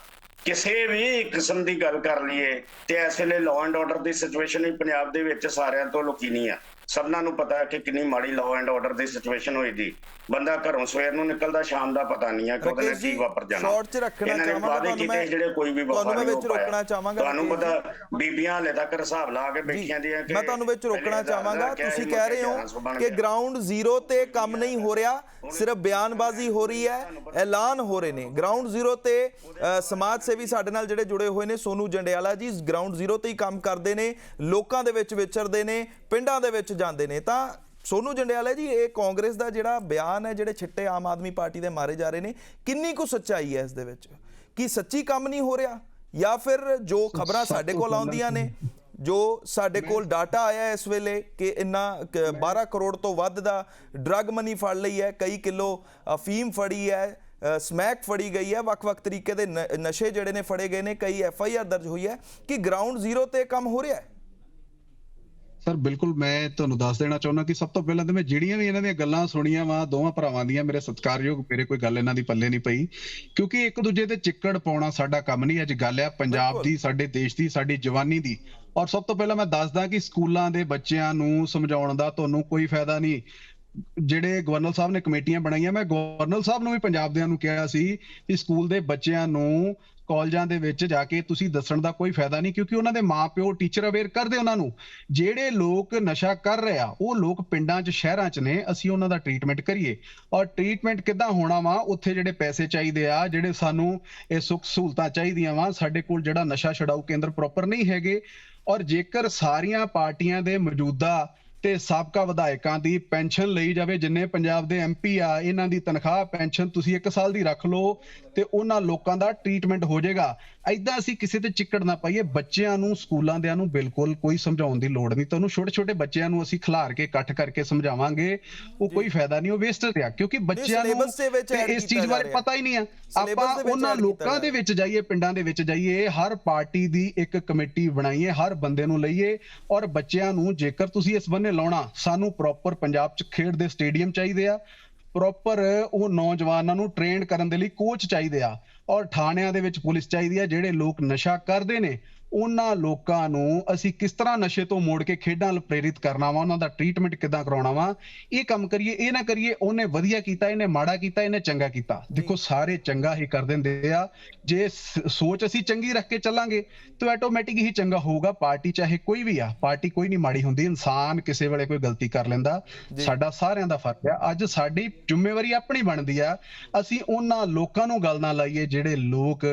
ਕਿਸੇ ਵੀ ਕਿਸਮ ਦੀ ਗੱਲ ਕਰ ਲਈਏ ਤੇ ਇਸ ਵੇਲੇ ਲਾਅ ਐਂਡ ਆਰਡਰ ਦੀ ਸਿਚੁਏਸ਼ਨ ਵੀ ਪੰਜਾਬ ਦੇ ਵਿੱਚ ਸਾਰਿਆਂ ਤੋਂ ਲੁਕੀ ਨਹੀਂ ਆ। ਸਭਨਾਂ ਨੂੰ ਪਤਾ ਹੈ ਕਿ ਕਿੰਨੀ ਮਾੜੀ ਲਾਅ ਐਂਡ ਆਰਡਰ ਦੀ ਸਿਚੁਏਸ਼ਨ ਹੋਈ ਦੀ। ਬੰਦਾ ਘਰੋਂ ਸਵੇਰ ਨੂੰ ਨਿਕਲਦਾ ਸ਼ਾਮ ਦਾ ਪਤਾ ਨਹੀਂ ਆ ਕਿ ਉਹਦੇ ਨਾਲ ਕੀ ਵਾਪਰ ਜਾਣਾ। short 'ਚ ਰੱਖਣਾ ਚਾਹਾਂਗਾ ਤੁਹਾਨੂੰ ਮੈਂ- ਜਿਹੜੇ ਕੋਈ ਵੀ ਤੁਹਾਨੂੰ ਵਫਾ ਨਹੀਂ ਵਿੱਚ ਹੋ। ਰੋਕਣਾ ਚਾਹਾਂਗਾ ਤੁਹਾਨੂੰ ਪਤਾ ਬੀਬੀਆਂ ਹਲੇ ਤੱਕ ਹਿਸਾਬ ਲਾ ਕੇ ਬੈਠੀਆਂ ਦੀਆਂ ਕਿ ਮੈਂ ਤੁਹਾਨੂੰ ਵਿੱਚ ਰੋਕਣਾ ਚਾਹਾਂਗਾ। ਤੁਸੀਂ ਕਹਿ ਰਹੇ ਹੋ ਕਿ। ਗਰਾਊਂਡ ਜ਼ੀਰੋ ਤੇ ਕੰਮ ਨਹੀਂ ਹੋ ਰਿਹਾ। ਸਿਰਫ ਬਿਆਨਬਾਜ਼ੀ ਹੋ ਰਹੀ ਹੈ ਐਲਾਨ ਹੋ ਰਹੇ ਨੇ। ਗਰਾਊਂਡ ਜ਼ੀਰੋ ਤੇ ਸਮਾਜ ਸੇਵੀ ਸਾਡੇ ਨਾਲ ਜਿਹੜੇ ਜੁੜੇ ਹੋਏ ਨੇ ਸੋਨੂ ਜੰਡਿਆਲਾ ਜੀ ਗਰਾਊਂਡ ਜ਼ੀਰੋ ਤੇ ਹੀ ਕੰਮ ਕਰਦੇ ਨੇ ਲੋਕਾਂ ਦੇ ਵਿੱਚ ਵਿਚਰਦੇ ਨੇ ਪਿੰਡਾਂ ਦੇ ਵਿੱਚ ਜਾਂਦੇ ਨੇ ਤਾਂ ਸੋਨੂ ਜੰਡਿਆਲਾ ਜੀ ਇਹ ਕਾਂਗਰਸ ਦਾ ਜਿਹੜਾ ਬਿਆਨ ਹੈ ਜਿਹੜੇ ਛਿੱਟੇ ਆਮ ਆਦਮੀ ਪਾਰਟੀ ਦੇ ਮਾਰੇ ਜਾ ਰਹੇ ਨੇ ਕਿੰਨੀ ਕੁ ਸੱਚਾਈ ਹੈ ਇਸ ਦੇ ਵਿੱਚ? ਕੀ ਸੱਚੀ ਕੰਮ ਨਹੀਂ ਹੋ ਰਿਹਾ? ਜਾਂ ਫਿਰ ਜੋ ਖਬਰਾਂ ਸਾਡੇ ਕੋਲ ਆਉਂਦੀਆਂ ਨੇ ਜੋ ਸਾਡੇ ਕੋਲ ਡਾਟਾ ਆਇਆ ਇਸ ਵੇਲੇ ਕਿ ਇੰਨਾ ਕ- 12 ਕਰੋੜ ਤੋਂ ਵੱਧ ਦਾ ਡਰੱਗ ਮਨੀ ਫੜ ਲਈ ਹੈ ਕਈ ਕਿਲੋ ਅਫੀਮ ਫੜੀ ਹੈ ਸਮੈਕ ਫੜੀ ਗਈ ਹੈ ਵੱਖ-ਵੱਖ ਤਰੀਕੇ ਦੇ ਨਸ਼ੇ ਜਿਹੜੇ ਨੇ ਫੜੇ ਗਏ ਨੇ ਕਈ ਐਫ ਆਈ ਆਰ ਦਰਜ ਹੋਈ ਹੈ ਕਿ ਗਰਾਊਂਡ ਜ਼ੀਰੋ ਤੇ ਕੰਮ ਹੋ ਰਿਹਾ ਹੈ? ਸਰ ਬਿਲਕੁਲ ਮੈਂ ਤੁਹਾਨੂੰ ਦੱਸ ਦੇਣਾ ਚਾਹੁੰਦਾ ਕਿ ਸਭ ਤੋਂ ਪਹਿਲਾਂ ਤਾਂ ਮੈਂ ਜਿਹੜੀਆਂ ਵੀ ਇਹਨਾਂ ਦੀਆਂ ਗੱਲਾਂ ਸੁਣੀਆਂ ਵਾ ਦੋਵਾਂ ਭਰਾਵਾਂ ਦੀਆਂ ਮੇਰੇ ਸਤਿਕਾਰਯੋਗ ਮੇਰੇ ਕੋਈ ਗੱਲ ਇਹਨਾਂ ਦੀ ਪੱਲੇ ਨਹੀਂ ਪਈ ਕਿਉਂਕਿ ਇੱਕ ਦੂਜੇ ਤੇ ਚਿੱਕੜ ਪਾਉਣਾ ਸਾਡਾ ਕੰਮ ਨਹੀਂ ਅੱਜ ਗੱਲ ਆ ਪੰਜਾਬ। ਦੀ ਸਾਡੇ ਦੇਸ਼ ਦੀ ਸਾਡੀ ਜਵਾਨੀ ਦੀ ਔਰ ਸਭ ਤੋਂ ਪਹਿਲਾਂ ਮੈਂ ਦੱਸਦਾ ਕਿ ਸਕੂਲਾਂ ਦੇ ਬੱਚਿਆਂ ਨੂੰ ਸਮਝਾਉਣ ਦਾ ਤੁਹਾਨੂੰ ਕੋਈ ਫਾਇਦਾ ਨਹੀਂ ਜਿਹੜੇ ਗਵਰਨਰ ਸਾਹਿਬ ਨੇ ਕਮੇਟੀਆਂ ਬਣਾਈਆਂ ਮੈਂ ਗਵਰਨਰ ਸਾਹਿਬ ਨੂੰ ਵੀ ਪੰਜਾਬ ਦਿਆਂ ਨੂੰ ਕਿਹਾ ਸੀ ਕਿ ਸਕੂਲ ਦੇ ਬੱਚਿਆਂ ਨੂੰ ਕਾਲਜਾਂ ਦੇ ਵਿੱਚ ਜਾ ਕੇ ਤੁਸੀਂ ਦੱਸਣ ਦਾ ਕੋਈ ਫਾਇਦਾ ਨਹੀਂ, ਕਿਉਂਕਿ ਉਹਨਾਂ ਦੇ ਮਾਪਿਓ ਟੀਚਰ ਅਵੇਅਰ ਕਰਦੇ ਉਹਨਾਂ ਨੂੰ। ਜਿਹੜੇ ਲੋਕ ਨਸ਼ਾ ਕਰ ਰਹੇ ਆ, ਉਹ ਲੋਕ ਪਿੰਡਾਂ 'ਚ, ਸ਼ਹਿਰਾਂ 'ਚ ਨੇ, ਅਸੀਂ ਉਹਨਾਂ ਦਾ ਟ੍ਰੀਟਮੈਂਟ ਕਰੀਏ। ਔਰ ਟ੍ਰੀਟਮੈਂਟ ਕਿੱਦਾਂ ਹੋਣਾ ਵਾ, ਉੱਥੇ ਜਿਹੜੇ ਪੈਸੇ ਚਾਹੀਦੇ ਆ, ਜਿਹੜੇ ਸਾਨੂੰ ਇਹ ਸੁੱਖ ਸਹੂਲਤਾਂ ਚਾਹੀਦੀਆਂ ਵਾ, ਸਾਡੇ ਕੋਲ ਜਿਹੜਾ ਨਸ਼ਾ ਛਡਾਊ ਕੇਂਦਰ ਪ੍ਰੋਪਰ ਨਹੀਂ ਹੈਗੇ। ਔਰ ਜੇਕਰ ਸਾਰੀਆਂ ਪਾਰਟੀਆਂ ਦੇ ਮੌਜੂਦਾ ਤੇ ਸਾਬਕਾ ਵਿਧਾਇਕਾਂ ਦੀ ਪੈਨਸ਼ਨ ਲਈ ਜਾਵੇ, ਜਿੰਨੇ ਪੰਜਾਬ ਦੇ ਐਮਪੀ ਆ, ਇਹਨਾਂ ਦੀ ਤਨਖਾਹ, ਪੈਨਸ਼ਨ ਤੁਸੀਂ 1 ਸਾਲ ਦੀ ਰੱਖ ਲਓ ਤੇ ਉਹਨਾਂ ਲੋਕਾਂ ਦਾ ਟ੍ਰੀਟਮੈਂਟ ਹੋ ਜਾਏਗਾ। ਐਦਾਂ ਅਸੀਂ ਕਿਸੇ ਤੇ ਚਿੱਕੜ ਨਾ ਪਾਈਏ ਬੱਚਿਆਂ ਨੂੰ ਸਕੂਲਾਂ ਦਿਆਂ ਨੂੰ ਬਿਲਕੁਲ ਕੋਈ ਸਮਝਾਉਣ ਦੀ ਲੋੜ ਨਹੀਂ। ਤੁਹਾਨੂੰ ਛੋਟੇ ਛੋਟੇ ਬੱਚਿਆਂ ਨੂੰ ਅਸੀਂ ਖਿਲਾਰ ਕੇ ਇਕੱਠ ਕਰਕੇ ਸਮਝਾਵਾਂਗੇ ਉਹ ਕੋਈ ਫਾਇਦਾ ਨਹੀਂ ਉਹ ਵੇਸਟ ਆ ਕਿਉਂਕਿ ਬੱਚਿਆਂ ਨੂੰ ਇਸ ਚੀਜ਼ ਬਾਰੇ ਰਿਹਾ। ਪਤਾ ਹੀ ਨਹੀਂ ਆ। ਆਪਾਂ ਉਹਨਾਂ ਲੋਕਾਂ ਦੇ ਰਿਹਾ। ਵਿੱਚ ਜਾਈਏ ਪਿੰਡਾਂ ਦੇ ਵਿੱਚ ਜਾਈਏ ਹਰ ਪਾਰਟੀ ਦੀ ਇੱਕ ਕਮੇਟੀ ਬਣਾਈਏ ਹਰ ਬੰਦੇ ਨੂੰ ਲਈਏ ਔਰ ਬੱਚਿਆਂ ਨੂੰ ਜੇਕਰ ਤੁਸੀਂ ਇਸ ਬੰਨੇ ਲਾਉਣਾ ਸਾਨੂੰ ਪ੍ਰੋਪਰ ਪੰਜਾਬ 'ਚ ਖੇਡ ਦੇ ਸਟੇਡੀਅਮ ਚਾਹੀਦੇ ਆ ਪ੍ਰੋਪਰ ਉਹ ਨੌਜਵਾਨਾਂ ਨੂੰ ਟ੍ਰੇਨ ਕਰਨ ਦੇ ਲਈ ਕੋਚ ਚਾਹੀਦੇ ਆ ਔਰ ਥਾਣਿਆਂ ਦੇ ਵਿੱਚ ਪੁਲਿਸ ਚਾਹੀਦੀ ਆ ਜਿਹੜੇ ਲੋਕ ਨਸ਼ਾ ਕਰਦੇ ਨੇ। ਉਹਨਾਂ ਲੋਕਾਂ ਨੂੰ ਅਸੀਂ ਕਿਸ ਤਰ੍ਹਾਂ ਨਸ਼ੇ ਤੋਂ ਮੋੜ ਕੇ ਖੇਡਾਂ ਵੱਲ ਪ੍ਰੇਰਿਤ ਕਰਨਾ ਵਾ ਉਹਨਾਂ ਦਾ ਟ੍ਰੀਟਮੈਂਟ ਕਿੱਦਾਂ ਕਰਾਉਣਾ ਵਾ ਇਹ ਕੰਮ ਕਰੀਏ ਇਹ ਨਾ ਕਰੀਏ ਉਹਨੇ ਵਧੀਆ ਕੀਤਾ ਇਹਨੇ ਮਾੜਾ ਕੀਤਾ ਇਹਨੇ ਚੰਗਾ ਕੀਤਾ। ਦੇਖੋ ਸਾਰੇ ਚੰਗਾ ਹੀ ਕਰ ਦਿੰਦੇ ਆ। ਜੇ ਸੋਚ ਅਸੀਂ ਚੰਗੀ ਰੱਖ ਕੇ ਚੱਲਾਂਗੇ ਤਾਂ ਆਟੋਮੈਟਿਕ ਹੀ ਚੰਗਾ ਹੋਊਗਾ। ਪਾਰਟੀ ਚਾਹੇ ਕੋਈ ਵੀ ਆ ਪਾਰਟੀ ਕੋਈ ਨਹੀਂ ਮਾੜੀ ਹੁੰਦੀ ਇਨਸਾਨ ਕਿਸੇ ਵੇਲੇ ਕੋਈ ਗਲਤੀ ਕਰ ਲੈਂਦਾ। ਸਾਡਾ ਸਾਰਿਆਂ ਦਾ ਫ਼ਰਕ ਆ। ਅੱਜ ਸਾਡੀ ਜ਼ਿੰਮੇਵਾਰੀ ਆਪਣੀ ਬਣਦੀ ਆ। ਅਸੀਂ ਉਹਨਾਂ ਲੋਕਾਂ ਨੂੰ ਗੱਲ ਨਾ ਲਾਈਏ ਜਿਹੜੇ ਲੋਕ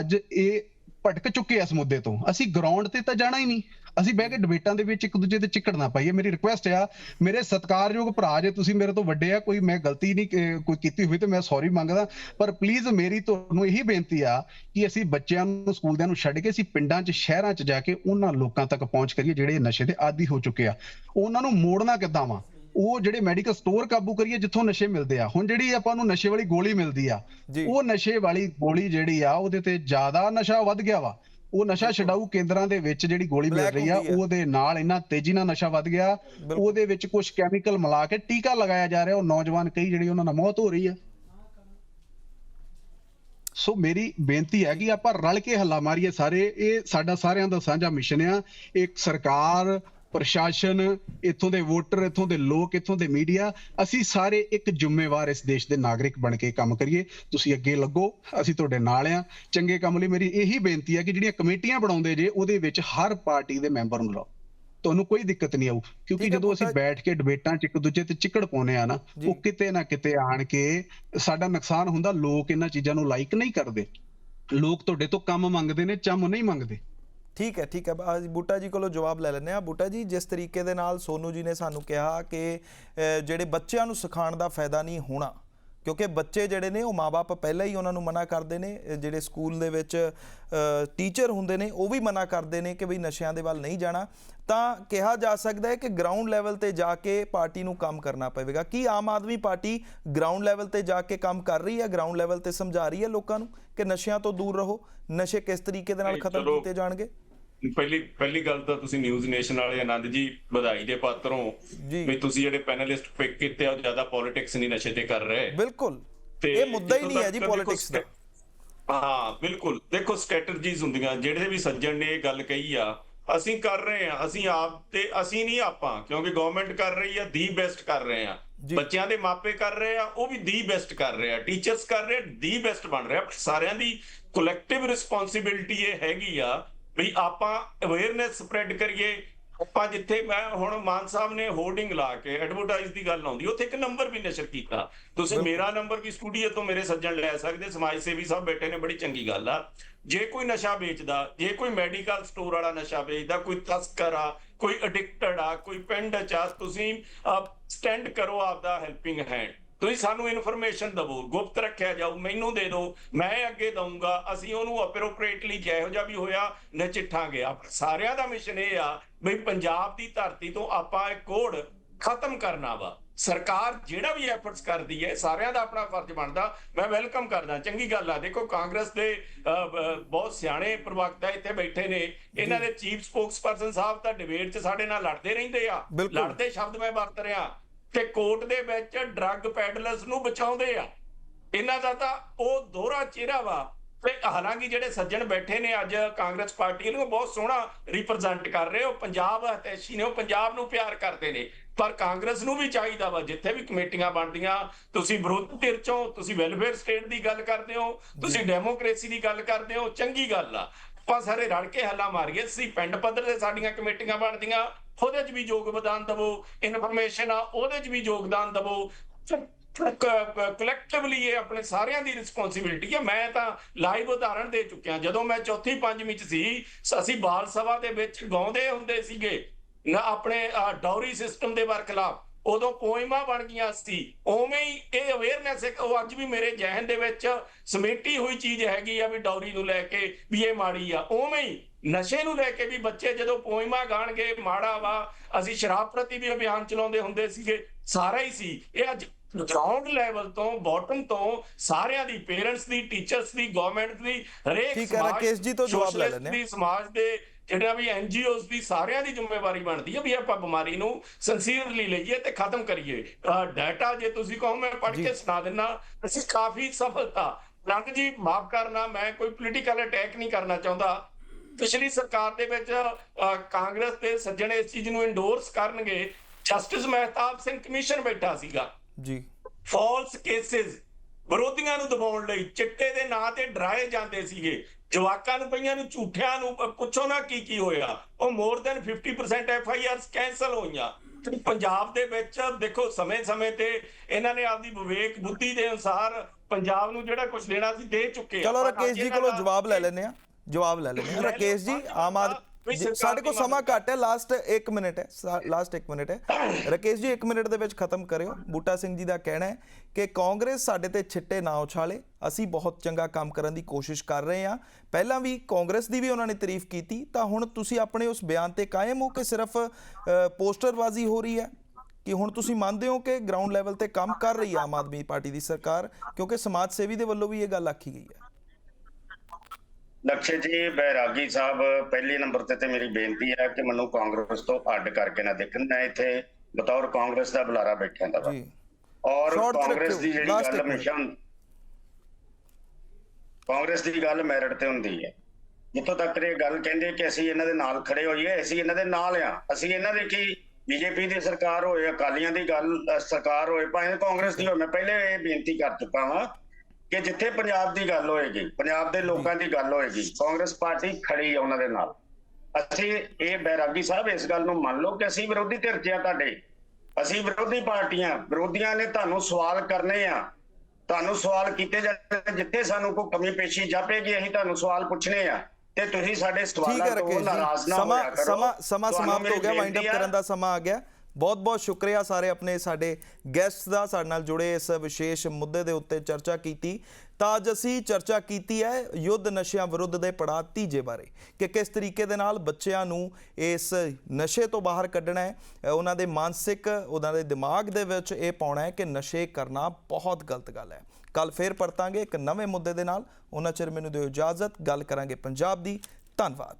ਅੱਜ ਇਹ ਭਟਕ ਚੁੱਕੇ ਆ ਇਸ ਮੁੱਦੇ ਤੋਂ। ਅਸੀਂ ਗਰਾਊਂਡ ਤੇ ਤਾਂ ਜਾਣਾ ਹੀ ਨਹੀਂ। ਅਸੀਂ ਬਹਿ ਕੇ ਡਿਬੇਟਾਂ ਦੇ ਵਿੱਚ ਇੱਕ ਦੂਜੇ ਤੇ ਚਿੱਕੜ ਨਾ ਪਾਈਏ। ਮੇਰੀ ਰਿਕੁਐਸਟ ਆ, ਮੇਰੇ ਸਤਿਕਾਰਯੋਗ ਭਰਾ ਜੇ ਤੁਸੀਂ ਮੇਰੇ ਤੋਂ ਵੱਡੇ ਆ, ਕੋਈ ਮੈਂ ਗਲਤੀ ਨਹੀਂ ਕੋਈ ਕੀਤੀ ਹੋਈ ਤੇ ਮੈਂ ਸੌਰੀ ਮੰਗਦਾ। ਪਰ ਪਲੀਜ਼ ਮੇਰੀ ਤੁਹਾਨੂੰ ਇਹੀ ਬੇਨਤੀ ਆ ਕਿ ਅਸੀਂ ਬੱਚਿਆਂ ਨੂੰ, ਸਕੂਲਦਿਆਂ ਨੂੰ ਛੱਡ ਕੇ ਅਸੀਂ ਪਿੰਡਾਂ 'ਚ, ਸ਼ਹਿਰਾਂ 'ਚ ਜਾ ਕੇ ਉਹਨਾਂ ਲੋਕਾਂ ਤੱਕ ਪਹੁੰਚ ਕਰੀਏ ਜਿਹੜੇ ਨਸ਼ੇ ਦੇ ਆਦੀ ਹੋ ਚੁੱਕੇ ਆ। ਉਹਨਾਂ ਨੂੰ ਮੋੜਨਾ ਕਿੱਦਾਂ ਵਾ? ਉਹ ਜਿਹੜੇ ਮੈਡੀਕਲ ਸਟੋਰ ਕਾਬੂ ਕਰੀਏ ਜਿੱਥੋਂ ਨਸ਼ੇ ਮਿਲਦੇ ਆ। ਹੁਣ ਜਿਹੜੀ ਆਪਾਂ ਨੂੰ ਨਸ਼ੇ ਵਾਲੀ ਗੋਲੀ ਮਿਲਦੀ ਆ। ਉਹ ਨਸ਼ੇ ਵਾਲੀ ਗੋਲੀ ਜਿਹੜੀ ਆ ਉਹਦੇ ਤੇ ਜ਼ਿਆਦਾ ਨਸ਼ਾ ਵੱਧ ਗਿਆ ਵਾ। ਉਹ ਨਸ਼ਾ ਛਡਾਊ ਕੇਂਦਰਾਂ ਦੇ ਵਿੱਚ ਜਿਹੜੀ ਗੋਲੀ ਮਿਲ ਰਹੀ ਆ। ਉਹਦੇ ਨਾਲ ਇੰਨਾ ਤੇਜ਼ੀ ਨਾਲ ਨਸ਼ਾ ਵੱਧ ਗਿਆ। ਉਹਦੇ ਵਿੱਚ ਕੁਝ ਕੈਮੀਕਲ ਮਿਲਾ ਕੇ ਟੀਕਾ ਲਗਾਇਆ ਜਾ ਰਿਹਾ। ਉਹ ਨੌਜਵਾਨ ਕਈ ਜਿਹੜੀ ਉਹਨਾਂ ਨਾਲ ਮੌਤ ਹੋ ਰਹੀ ਆ। ਸੋ ਮੇਰੀ ਬੇਨਤੀ ਹੈ ਕਿ ਆਪਾਂ ਰਲ ਕੇ ਹੱਲਾ ਮਾਰੀਏ ਸਾਰੇ। ਇਹ ਸਾਡਾ ਸਾਰਿਆਂ ਦਾ ਸਾਂਝਾ ਮਿਸ਼ਨ ਆ। ਇੱਕ ਸਰਕਾਰ ਪ੍ਰਸ਼ਾਸਨ ਇੱਥੋਂ ਦੇ ਵੋਟਰ ਇੱਥੋਂ ਦੇ ਲੋਕ ਇੱਥੋਂ ਦੇ ਮੀਡੀਆ ਅਸੀਂ ਸਾਰੇ ਇੱਕ ਜ਼ਿੰਮੇਵਾਰ ਇਸ ਦੇਸ਼ ਦੇ ਨਾਗਰਿਕ ਬਣ ਕੇ ਕੰਮ ਕਰੀਏ। ਤੁਸੀਂ ਅੱਗੇ ਲੱਗੋ ਅਸੀਂ ਤੁਹਾਡੇ ਨਾਲ ਆ। ਚੰਗੇ ਕੰਮ ਲਈ ਮੇਰੀ ਇਹੀ ਬੇਨਤੀ ਹੈ ਕਿ ਜਿਹੜੀਆਂ ਕਮੇਟੀਆਂ ਬਣਾਉਂਦੇ ਜੇ ਉਹਦੇ ਵਿੱਚ ਹਰ ਪਾਰਟੀ ਦੇ ਮੈਂਬਰ ਨੂੰ ਲਾਓ। ਤੁਹਾਨੂੰ ਕੋਈ ਦਿੱਕਤ ਨਹੀਂ ਆਊ ਕਿਉਂਕਿ ਜਦੋਂ ਅਸੀਂ ਬੈਠ ਕੇ ਡਿਬੇਟਾਂ 'ਚ ਇੱਕ ਦੂਜੇ ਤੇ ਚਿੱਕੜ ਪਾਉਨੇ ਆ ਨਾ। ਉਹ ਕਿਤੇ ਨਾ ਕਿਤੇ ਆਣ ਕੇ ਸਾਡਾ ਨੁਕਸਾਨ ਹੁੰਦਾ ਲੋਕ ਇਹਨਾਂ ਚੀਜ਼ਾਂ ਨੂੰ ਲਾਈਕ ਨਹੀਂ ਕਰਦੇ। ਲੋਕ ਤੁਹਾਡੇ ਤੋਂ ਕੰਮ ਮੰਗਦੇ ਨੇ ਚੰਮ ਨਹੀਂ ਮੰਗਦੇ। ਠੀਕ ਹੈ ਠੀਕ ਹੈ। ਅੱਜ ਬੂਟਾ ਜੀ ਕੋਲੋਂ ਜਵਾਬ ਲੈ ਲੈਂਦੇ ਆ ਬੂਟਾ ਜੀ ਜਿਸ ਤਰੀਕੇ ਦੇ ਨਾਲ ਸੋਨੂ ਜੀ ਨੇ ਸਾਨੂੰ ਕਿਹਾ ਕਿ ਜਿਹੜੇ ਬੱਚਿਆਂ ਨੂੰ ਸਿਖਾਉਣ ਦਾ ਫਾਇਦਾ ਨਹੀਂ ਹੋਣਾ ਕਿਉਂਕਿ ਬੱਚੇ ਜਿਹੜੇ ਨੇ ਉਹ ਮਾਪੇ ਪਹਿਲਾਂ ਹੀ ਉਹਨਾਂ ਨੂੰ ਮਨਾ ਕਰਦੇ ਨੇ ਜਿਹੜੇ ਸਕੂਲ ਦੇ ਵਿੱਚ ਟੀਚਰ ਹੁੰਦੇ ਨੇ ਉਹ ਵੀ ਮਨਾ ਕਰਦੇ ਨੇ ਕਿ ਵੀ ਨਸ਼ਿਆਂ ਦੇ ਵੱਲ ਨਹੀਂ ਜਾਣਾ। ਤਾਂ ਕਿਹਾ ਜਾ ਸਕਦਾ ਹੈ ਕਿ ਗਰਾਊਂਡ ਲੈਵਲ ਤੇ ਜਾ ਕੇ ਪਾਰਟੀ ਨੂੰ ਕੰਮ ਕਰਨਾ ਪਵੇਗਾ। ਕੀ Aam Aadmi party ground level ਤੇ ਜਾ ਕੇ ਕੰਮ ਕਰ ਰਹੀ ਹੈ ਗਰਾਊਂਡ ਲੈਵਲ ਤੇ ਸਮਝਾ ਰਹੀ ਹੈ ਲੋਕਾਂ ਨੂੰ ਕਿ ਨਸ਼ਿਆਂ ਤੋਂ ਦੂਰ ਰਹੋ? ਨਸ਼ੇ ਕਿਸ ਤਰੀਕੇ ਦੇ ਨਾਲ ਖਤਮ। ਕੀਤੇ ਜਾਣਗੇ? ਪਹਿਲੀ ਪਹਿਲੀ ਗੱਲ ਤਾਂ ਤੁਸੀਂ ਨਿਊਜ਼ ਨੇਸ਼ਨ ਵਾਲੇ ਆਨੰਦ ਜੀ ਵਧਾਈ ਦੇ ਪਾਤਰ ਹੋ। ਵੀ ਤੁਸੀਂ ਜਿਹੜੇ ਪੈਨਲਿਸਟ ਪਿਕ ਕੀਤੇ ਆ ਉਹ ਜ਼ਿਆਦਾ ਪੋਲਿਟਿਕਸ ਨਹੀਂ ਨਸ਼ੇ ਤੇ ਕਰ ਰਹੇ। ਬਿਲਕੁਲ। ਇਹ ਮੁੱਦਾ ਹੀ ਨਹੀਂ ਹੈ ਜੀ ਪੋਲਿਟਿਕਸ ਦਾ। ਹਾਂ ਬਿਲਕੁਲ। ਦੇਖੋ ਸਟ੍ਰੈਟਜੀਜ਼ ਹੁੰਦੀਆਂ ਜਿਹੜੇ ਵੀ ਸੱਜਣ ਨੇ ਇਹ ਗੱਲ ਕਹੀ ਆ ਅਸੀਂ ਕਰ ਰਹੇ ਆ ਅਸੀਂ ਆਪ ਤੇ ਅਸੀਂ ਨਹੀਂ ਆਪਾਂ ਕਿਉਂਕਿ ਗਵਰਨਮੈਂਟ ਕਰ ਰਹੀ ਆ ਦੀ ਬੈਸਟ ਕਰ ਰਹੇ ਆ। ਬੱਚਿਆਂ ਦੇ ਮਾਪੇ ਕਰ ਰਹੇ ਆ ਉਹ ਵੀ ਦੀ ਬੈਸਟ ਕਰ ਰਹੇ ਆ। ਟੀਚਰਸ ਕਰ ਰਹੇ ਆ ਦੀ ਬੈਸਟ ਬਣ ਰਹੇ ਆ ਸਾਰਿਆਂ ਦੀ ਕਲੈਕਟਿਵ ਰਿਸਪੌਂਸਿਬਿਲਟੀ ਇਹ ਹੈਗੀ ਆ ਵੀ ਆਪਾਂ ਅਵੇਅਰਨੈਸ ਸਪਰੈਡ ਕਰੀਏ। ਆਪਾਂ ਜਿੱਥੇ ਮੈਂ ਹੁਣ ਮਾਨ ਸਾਹਿਬ ਨੇ ਹੋਰਡਿੰਗ ਲਾ ਕੇ ਐਡਵਰਟਾਈਜ਼ ਦੀ ਗੱਲ ਆਉਂਦੀ ਉੱਥੇ ਇੱਕ ਨੰਬਰ ਵੀ ਨਸ਼ਰ ਕੀਤਾ। ਤੁਸੀਂ ਮੇਰਾ ਨੰਬਰ ਵੀ ਸਟੂਡੀਓ ਤੋਂ ਮੇਰੇ ਸੱਜਣ ਲੈ ਸਕਦੇ ਸਮਾਜ ਸੇਵੀ ਸਾਹਿਬ ਬੈਠੇ ਨੇ ਬੜੀ ਚੰਗੀ ਗੱਲ ਆ। ਜੇ ਕੋਈ ਨਸ਼ਾ ਵੇਚਦਾ ਜੇ ਕੋਈ ਮੈਡੀਕਲ ਸਟੋਰ ਵਾਲਾ ਨਸ਼ਾ ਵੇਚਦਾ ਕੋਈ ਤਸਕਰ ਆ ਕੋਈ ਐਡਿਕਟਡ ਆ ਕੋਈ ਪਿੰਡ ਚ ਆ ਤੁਸੀਂ ਸਟੈਂਡ ਕਰੋ ਆਪਦਾ ਹੈਲਪਿੰਗ ਹੈਂਡ ਤੁਸੀਂ ਸਾਨੂੰ ਇਨਫੋਰਮੇਸ਼ਨ ਦਿਵੋ ਗੁਪਤ ਰੱਖਿਆ ਜਾਊ ਮੈਨੂੰ ਦੇ ਦਿਓ ਮੈਂ ਅੱਗੇ ਦਊਂਗਾ ਅਸੀਂ ਉਹਨੂੰ ਅਪਰੋਪ੍ਰੀਏਟਲੀ ਜਿਹੋ ਜਿਹਾ ਵੀ ਹੋਇਆ ਨਚਿੱਠਾਂਗੇ। ਆਪ ਸਾਰਿਆਂ ਦਾ ਮਿਸ਼ਨ ਇਹ ਆ ਵੀ ਪੰਜਾਬ ਦੀ ਧਰਤੀ ਤੋਂ ਆਪਾਂ ਇਹ ਕੋਡ ਖਤਮ ਕਰਨਾ ਵਾ। ਸਰਕਾਰ ਜਿਹੜਾ ਵੀ ਐਫਰਟਸ ਕਰਦੀ ਹੈ ਸਾਰਿਆਂ ਦਾ ਆਪਣਾ ਫਰਜ਼ ਬਣਦਾ ਮੈਂ ਵੈਲਕਮ ਕਰਦਾ। ਚੰਗੀ ਗੱਲ ਆ ਦੇਖੋ ਕਾਂਗਰਸ ਦੇ ਬਹੁਤ ਸਿਆਣੇ ਪ੍ਰਵਕਤਾ ਇੱਥੇ ਬੈਠੇ ਨੇ। ਇਹਨਾਂ ਦੇ ਚੀਫ ਸਪੋਕਸਪਰਸਨ ਸਾਹਿਬ ਤਾਂ ਡਿਬੇਟ 'ਚ ਸਾਡੇ ਨਾਲ ਲੜਦੇ ਰਹਿੰਦੇ ਆ। ਲੜਦੇ ਸ਼ਬਦ ਮੈਂ ਵਰਤ ਰਿਹਾ। ਤੇ ਕੋਰਟ ਦੇ ਵਿੱਚ ਡਰੱਗ ਪੈਡਲਰਸ ਨੂੰ ਬਚਾਉਂਦੇ ਆ। ਇਹਨਾਂ ਦਾ ਤਾਂ ਉਹ ਦੋਹਰਾ ਚਿਹਰਾ ਵਾ। ਤੇ ਹਾਲਾਂਕਿ ਜਿਹੜੇ ਸੱਜਣ ਬੈਠੇ ਨੇ ਅੱਜ ਕਾਂਗਰਸ ਪਾਰਟੀ ਨੂੰ ਬਹੁਤ ਸੋਹਣਾ ਰਿਪਰੈਜ਼ੈਂਟ ਕਰ ਰਹੇ ਹੋ ਪੰਜਾਬ ਹਤੈਸ਼ੀ ਨੇ ਉਹ ਪੰਜਾਬ ਨੂੰ ਪਿਆਰ ਕਰਦੇ ਨੇ। ਪਰ ਕਾਂਗਰਸ ਨੂੰ ਵੀ ਚਾਹੀਦਾ ਵਾ ਜਿੱਥੇ ਵੀ ਕਮੇਟੀਆਂ ਬਣਦੀਆਂ ਤੁਸੀਂ ਵਿਰੋਧ ਧਿਰ ਚੋਂ ਤੁਸੀਂ ਵੈਲਫੇਅਰ ਸਟੇਟ ਦੀ ਗੱਲ ਕਰਦੇ ਹੋ ਤੁਸੀਂ ਡੈਮੋਕ੍ਰੇਸੀ ਦੀ ਗੱਲ ਕਰਦੇ ਹੋ ਚੰਗੀ ਗੱਲ ਆ। ਆਪਾਂ ਸਾਰੇ ਰਲ ਕੇ ਹੱਲਾ ਮਾਰੀਏ। ਅਸੀਂ ਪਿੰਡ ਪੱਧਰ ਤੇ ਸਾਡੀਆਂ ਕਮੇਟੀਆਂ ਬਣਦੀਆਂ ਉਹਦੇ 'ਚ ਵੀ ਯੋਗਦਾਨ ਦਵੋ ਇਨਫੋਰਮੇਸ਼ਨ ਆ ਉਹਦੇ 'ਚ ਵੀ ਯੋਗਦਾਨ ਦਵੋ। ਕਲੈਕਟਿਵਲੀ ਇਹ ਆਪਣੇ ਸਾਰਿਆਂ ਦੀ ਰਿਸਪੌਂਸਿਬਿਲਟੀ ਹੈ ਮੈਂ ਤਾਂ ਲਾਈਵ ਉਦਾਹਰਣ ਦੇ ਚੁੱਕਿਆ। ਜਦੋਂ ਮੈਂ ਚੌਥੀ ਪੰਜਵੀਂ ਚ ਸੀ ਅਸੀਂ ਬਾਲ ਸਭਾ ਦੇ ਵਿੱਚ ਗਾਉਂਦੇ ਹੁੰਦੇ ਸੀਗੇ। ਨਾ ਆਪਣੇ ਆਹ, ਡੌਰੀ ਸਿਸਟਮ ਦੇ ਵਰਖਲਾਫ। ਉਦੋਂ ਪੋਇਮਾਂ ਬਣ ਗਈਆਂ ਸੀ। ਉਵੇਂ ਹੀ ਇਹ ਅਵੇਅਰਨੈਸ ਇੱਕ ਉਹ ਅੱਜ ਵੀ ਮੇਰੇ ਜ਼ਿਹਨ ਦੇ ਵਿੱਚ ਸਮੇਟੀ ਹੋਈ ਚੀਜ਼ ਹੈਗੀ ਆ ਵੀ ਡੌਰੀ ਨੂੰ ਲੈ ਕੇ ਵੀ ਇਹ ਮਾੜੀ ਆ। ਉਵੇਂ ਹੀ ਨਸ਼ੇ ਨੂੰ ਲੈ ਕੇ ਵੀ ਬੱਚੇ ਜਦੋਂ ਪੋਇਮਾਂ ਗਾਣਗੇ ਮਾੜਾ ਵਾ ਅਸੀਂ ਸ਼ਰਾਬ ਪ੍ਰਤੀ ਵੀ ਅਭਿਆਨ ਚਲਾਉਂਦੇ ਹੁੰਦੇ ਸੀਗੇ ਸਾਰਾ ਹੀ ਸੀ। ਇਹ ਅੱਜ ਗਰਾਊਂਡ ਲੈਵਲ ਤੋਂ ਬਾਟਮ ਤੋਂ ਸਾਰਿਆਂ ਦੀ ਪੇਰੈਂਟਸ ਦੀ ਟੀਚਰਸ ਦੀ ਗਵਰਨਮੈਂਟ ਦੀ ਹਰੇਕ ਠੀਕ ਹੈ, ਸਮਾਜ, ਰਾਕੇਸ਼ ਜੀ ਤੋਂ ਜਵਾਬ ਲੈ। ਦੀ ਸਮਾਜ ਦੇ ਜਿਹੜਾ ਵੀ ਐਨਜੀਓਜ਼ ਦੀ ਸਾਰਿਆਂ ਦੀ ਜ਼ਿੰਮੇਵਾਰੀ ਬਣਦੀ ਹੈ ਵੀ ਆਪਾਂ ਬਿਮਾਰੀ ਨੂੰ ਸਿੰਸੀਅਰਲੀ ਲਈਏ ਤੇ ਖਤਮ ਕਰੀਏ। ਡਾਟਾ ਜੇ ਤੁਸੀਂ ਕਹੋ ਮੈਂ ਪੜ੍ਹ ਕੇ ਸੁਣਾ ਦਿੰਨਾ ਅਸੀਂ ਕਾਫੀ ਸਫਲਤਾ। ਰੰਗ ਜੀ ਮਾਫ ਕਰਨਾ ਮੈਂ ਕੋਈ ਪੋਲੀਟੀਕਲ ਅਟੈਕ ਨਹੀਂ ਕਰਨਾ ਚਾਹੁੰਦਾ। ਪਿਛਲੀ ਸਰਕਾਰ ਦੇ ਵਿੱਚ ਕਾਂਗਰਸ ਦੇ ਸੱਜਣ ਇਸ ਚੀਜ਼ ਨੂੰ ਇੰਡੋਰਸ ਕਰਨਗੇ। ਜਸਟਿਸ ਮਹਿਤਾਬ ਸਿੰਘ ਕਮਿਸ਼ਨ ਬੈਠਾ ਸੀਗਾ। ਜੀ। ਫਾਲਸ ਕੇਸਿਸ ਵਿਰੋਧੀਆਂ ਨੂੰ ਦਬਾਉਣ ਲਈ ਚਿੱਟੇ ਦੇ ਨਾਂ ਤੇ ਡਰਾਏ ਜਾਂਦੇ ਸੀਗੇ। ਜਵਾਕਾਂ ਨੂੰ ਪਈਆਂ ਨੂੰ ਝੂਠਿਆਂ ਨੂੰ ਪੁੱਛੋ ਨਾ ਕੀ ਕੀ ਹੋਇਆ। ਉਹ more than 50% F I Rs cancel ਹੋਈਆਂ। ਤੇ ਪੰਜਾਬ ਦੇ ਵਿੱਚ ਦੇਖੋ ਸਮੇਂ-ਸਮੇਂ ਤੇ ਇਹਨਾਂ ਨੇ ਆਪਦੀ ਵਿਵੇਕ ਬੁੱਧੀ ਦੇ ਅਨੁਸਾਰ ਪੰਜਾਬ ਨੂੰ ਜਿਹੜਾ ਕੁਝ ਦੇਣਾ ਸੀ ਦੇ ਚੁੱਕੇ ਆ। ਚਲੋ ਰਾਕੇਸ਼ ਜੀ ਕੋਲੋਂ ਜਵਾਬ ਲੈ ਲੈਂਦੇ ਆ ਜਵਾਬ ਲੈ ਲੈਂਦੇ। ਆ ਰਾਕੇਸ਼ ਜੀ ਆਮ ਆਦਮੀ ਸਾਡੇ ਕੋਲ ਸਮਾਂ ਘੱਟ ਹੈ ਲਾਸਟ 1 ਮਿੰਟ ਹੈ ਲਾਸਟ 1 ਮਿੰਟ ਹੈ। ਰਾਕੇਸ਼ ਜੀ 1 ਮਿੰਟ ਦੇ ਵਿੱਚ ਖਤਮ ਕਰਿਓ। ਬੂਟਾ ਸਿੰਘ ਜੀ ਦਾ ਕਹਿਣਾ ਹੈ ਕਿ ਕਾਂਗਰਸ ਸਾਡੇ ਤੇ ਛਿੱਟੇ ਨਾ ਉਛਾਲੇ। ਅਸੀਂ ਬਹੁਤ ਚੰਗਾ ਕੰਮ ਕਰਨ ਦੀ ਕੋਸ਼ਿਸ਼ ਕਰ ਰਹੇ ਹਾਂ। ਪਹਿਲਾਂ ਵੀ ਕਾਂਗਰਸ ਦੀ ਵੀ ਉਹਨਾਂ ਨੇ ਤਾਰੀਫ ਕੀਤੀ ਤਾਂ ਹੁਣ ਤੁਸੀਂ ਆਪਣੇ ਉਸ ਬਿਆਨ ਤੇ ਕਾਇਮ ਹੋ ਕਿ ਸਿਰਫ ਪੋਸਟਰਬਾਜ਼ੀ ਹੋ ਰਹੀ ਹੈ? ਕਿ ਹੁਣ ਤੁਸੀਂ ਮੰਨਦੇ ਹੋ ਕਿ ਗਰਾਊਂਡ ਲੈਵਲ ਤੇ ਕੰਮ ਕਰ ਰਹੀ ਹੈ ਆਮ ਆਦਮੀ ਪਾਰਟੀ ਦੀ ਸਰਕਾਰ? ਕਿਉਂਕਿ ਸਮਾਜ ਸੇਵੀ ਦੇ ਵੱਲੋਂ ਵੀ ਇਹ ਗੱਲ ਆਖੀ ਗਈ ਹੈ। ਲਕਸ਼ੇ ਜੀ ਬੈਰਾਗੀ ਸਾਹਿਬ ਪਹਿਲੇ ਨੰਬਰ ਤੇ ਤੇ ਮੇਰੀ ਬੇਨਤੀ ਹੈ ਕਿ ਮੈਨੂੰ ਕਾਂਗਰਸ ਤੋਂ ਅੱਡ ਕਰਕੇ ਨਾ ਦੇਖਣ। ਮੈਂ ਇੱਥੇ ਬਤੌਰ ਕਾਂਗਰਸ ਦਾ ਬੁਲਾਰਾ ਬੈਠਿਆ ਦਾ ਜੀ। ਔਰ ਕਾਂਗਰਸ ਦੀ ਜਿਹੜੀ ਗੱਲ। ਹਮੇਸ਼ਾ ਕਾਂਗਰਸ ਦੀ ਗੱਲ ਮੈਰਿਟ ਤੇ ਹੁੰਦੀ ਹੈ। ਜਿੱਥੋਂ ਤੱਕ ਇਹ ਗੱਲ ਕਹਿੰਦੇ ਕਿ ਅਸੀਂ ਇਹਨਾਂ ਦੇ ਨਾਲ ਖੜੇ ਹੋਈਏ ਅਸੀਂ ਇਹਨਾਂ ਦੇ ਨਾਲ ਆ। ਅਸੀਂ ਇਹਨਾਂ ਦੇ ਕੀ ਬੀਜੇਪੀ ਦੀ ਸਰਕਾਰ ਹੋਏ ਅਕਾਲੀਆਂ ਦੀ ਗੱਲ ਸਰਕਾਰ ਹੋਏ ਭਾਵੇਂ ਕਾਂਗਰਸ ਦੀ ਹੋਵੇ ਮੈਂ ਪਹਿਲੇ ਇਹ ਬੇਨਤੀ ਕਰ ਚੁੱਕਾ ਹਾਂ ਕਿ ਜਿੱਥੇ ਪੰਜਾਬ ਦੀ ਗੱਲ ਹੋਏਗੀ ਪੰਜਾਬ ਦੇ ਲੋਕਾਂ ਦੀ ਗੱਲ ਹੋਏਗੀ ਕਾਂਗਰਸ ਪਾਰਟੀ ਖੜੀ ਹੈ ਉਹਨਾਂ ਦੇ ਨਾਲ। ਅਸੀਂ ਇਹ ਬੈਰਾਗੀ ਸਾਹਿਬ ਇਸ ਗੱਲ ਨੂੰ ਮੰਨ ਲਓ ਕਿ ਅਸੀਂ ਵਿਰੋਧੀ ਧਿਰ 'ਚ ਆ ਤੁਹਾਡੇ। ਅਸੀਂ ਵਿਰੋਧੀ ਪਾਰਟੀਆਂ ਵਿਰੋਧੀਆਂ ਨੇ ਤੁਹਾਨੂੰ ਸਵਾਲ ਕਰਨੇ ਆ। ਤੁਹਾਨੂੰ ਸਵਾਲ ਕੀਤੇ ਜਾਣੇ ਜਿੱਥੇ ਸਾਨੂੰ ਕੋਈ ਕਮੀ ਪੇਸ਼ੀ ਜਾਪੇਗੀ ਅਸੀਂ ਤੁਹਾਨੂੰ ਸਵਾਲ ਪੁੱਛਣੇ ਆ। ਤੇ ਤੁਸੀਂ ਸਾਡੇ ਸਵਾਲਾਂ ਤੋਂ ਨਾਰਾਜ਼ ਨਾ ਹੋਇਆ ਕਰੋ। ਸਮਾਂ ਸਮਾਂ ਸਮਾਪਤ ਹੋ ਗਿਆ ਵਾਈਂਡ ਅਪ ਕਰਨ ਦਾ ਸਮਾਂ ਆ ਗਿਆ। ਬਹੁਤ ਬਹੁਤ ਸ਼ੁਕਰੀਆ ਸਾਰੇ ਆਪਣੇ ਸਾਡੇ ਗੈਸਟ ਦਾ ਸਾਡੇ ਨਾਲ ਜੁੜੇ ਇਸ ਵਿਸ਼ੇਸ਼ ਮੁੱਦੇ ਦੇ ਉੱਤੇ ਚਰਚਾ ਕੀਤੀ। ਤਾਂ ਅੱਜ ਅਸੀਂ ਚਰਚਾ ਕੀਤੀ ਹੈ ਯੁੱਧ ਨਸ਼ਿਆਂ ਵਿਰੁੱਧ ਦੇ ਪੜਾਅ ਤੀਜੇ ਬਾਰੇ ਕਿ ਕਿਸ ਤਰੀਕੇ ਦੇ ਨਾਲ ਬੱਚਿਆਂ ਨੂੰ ਇਸ ਨਸ਼ੇ ਤੋਂ ਬਾਹਰ ਕੱਢਣਾ ਹੈ ਉਹਨਾਂ ਦੇ ਮਾਨਸਿਕ, ਉਹਨਾਂ ਦੇ ਦਿਮਾਗ ਦੇ ਵਿੱਚ ਇਹ ਪਾਉਣਾ ਹੈ ਕਿ ਨਸ਼ੇ ਕਰਨਾ ਬਹੁਤ ਗਲਤ ਗੱਲ ਹੈ। ਕੱਲ ਫੇਰ ਪਰਤਾਂਗੇ ਇੱਕ ਨਵੇਂ ਮੁੱਦੇ ਦੇ ਨਾਲ। ਉਹਨਾਂ ਚਿਰ ਮੈਨੂੰ ਦਿਓ ਇਜਾਜ਼ਤ। ਗੱਲ ਕਰਾਂਗੇ ਪੰਜਾਬ ਦੀ। ਧੰਨਵਾਦ।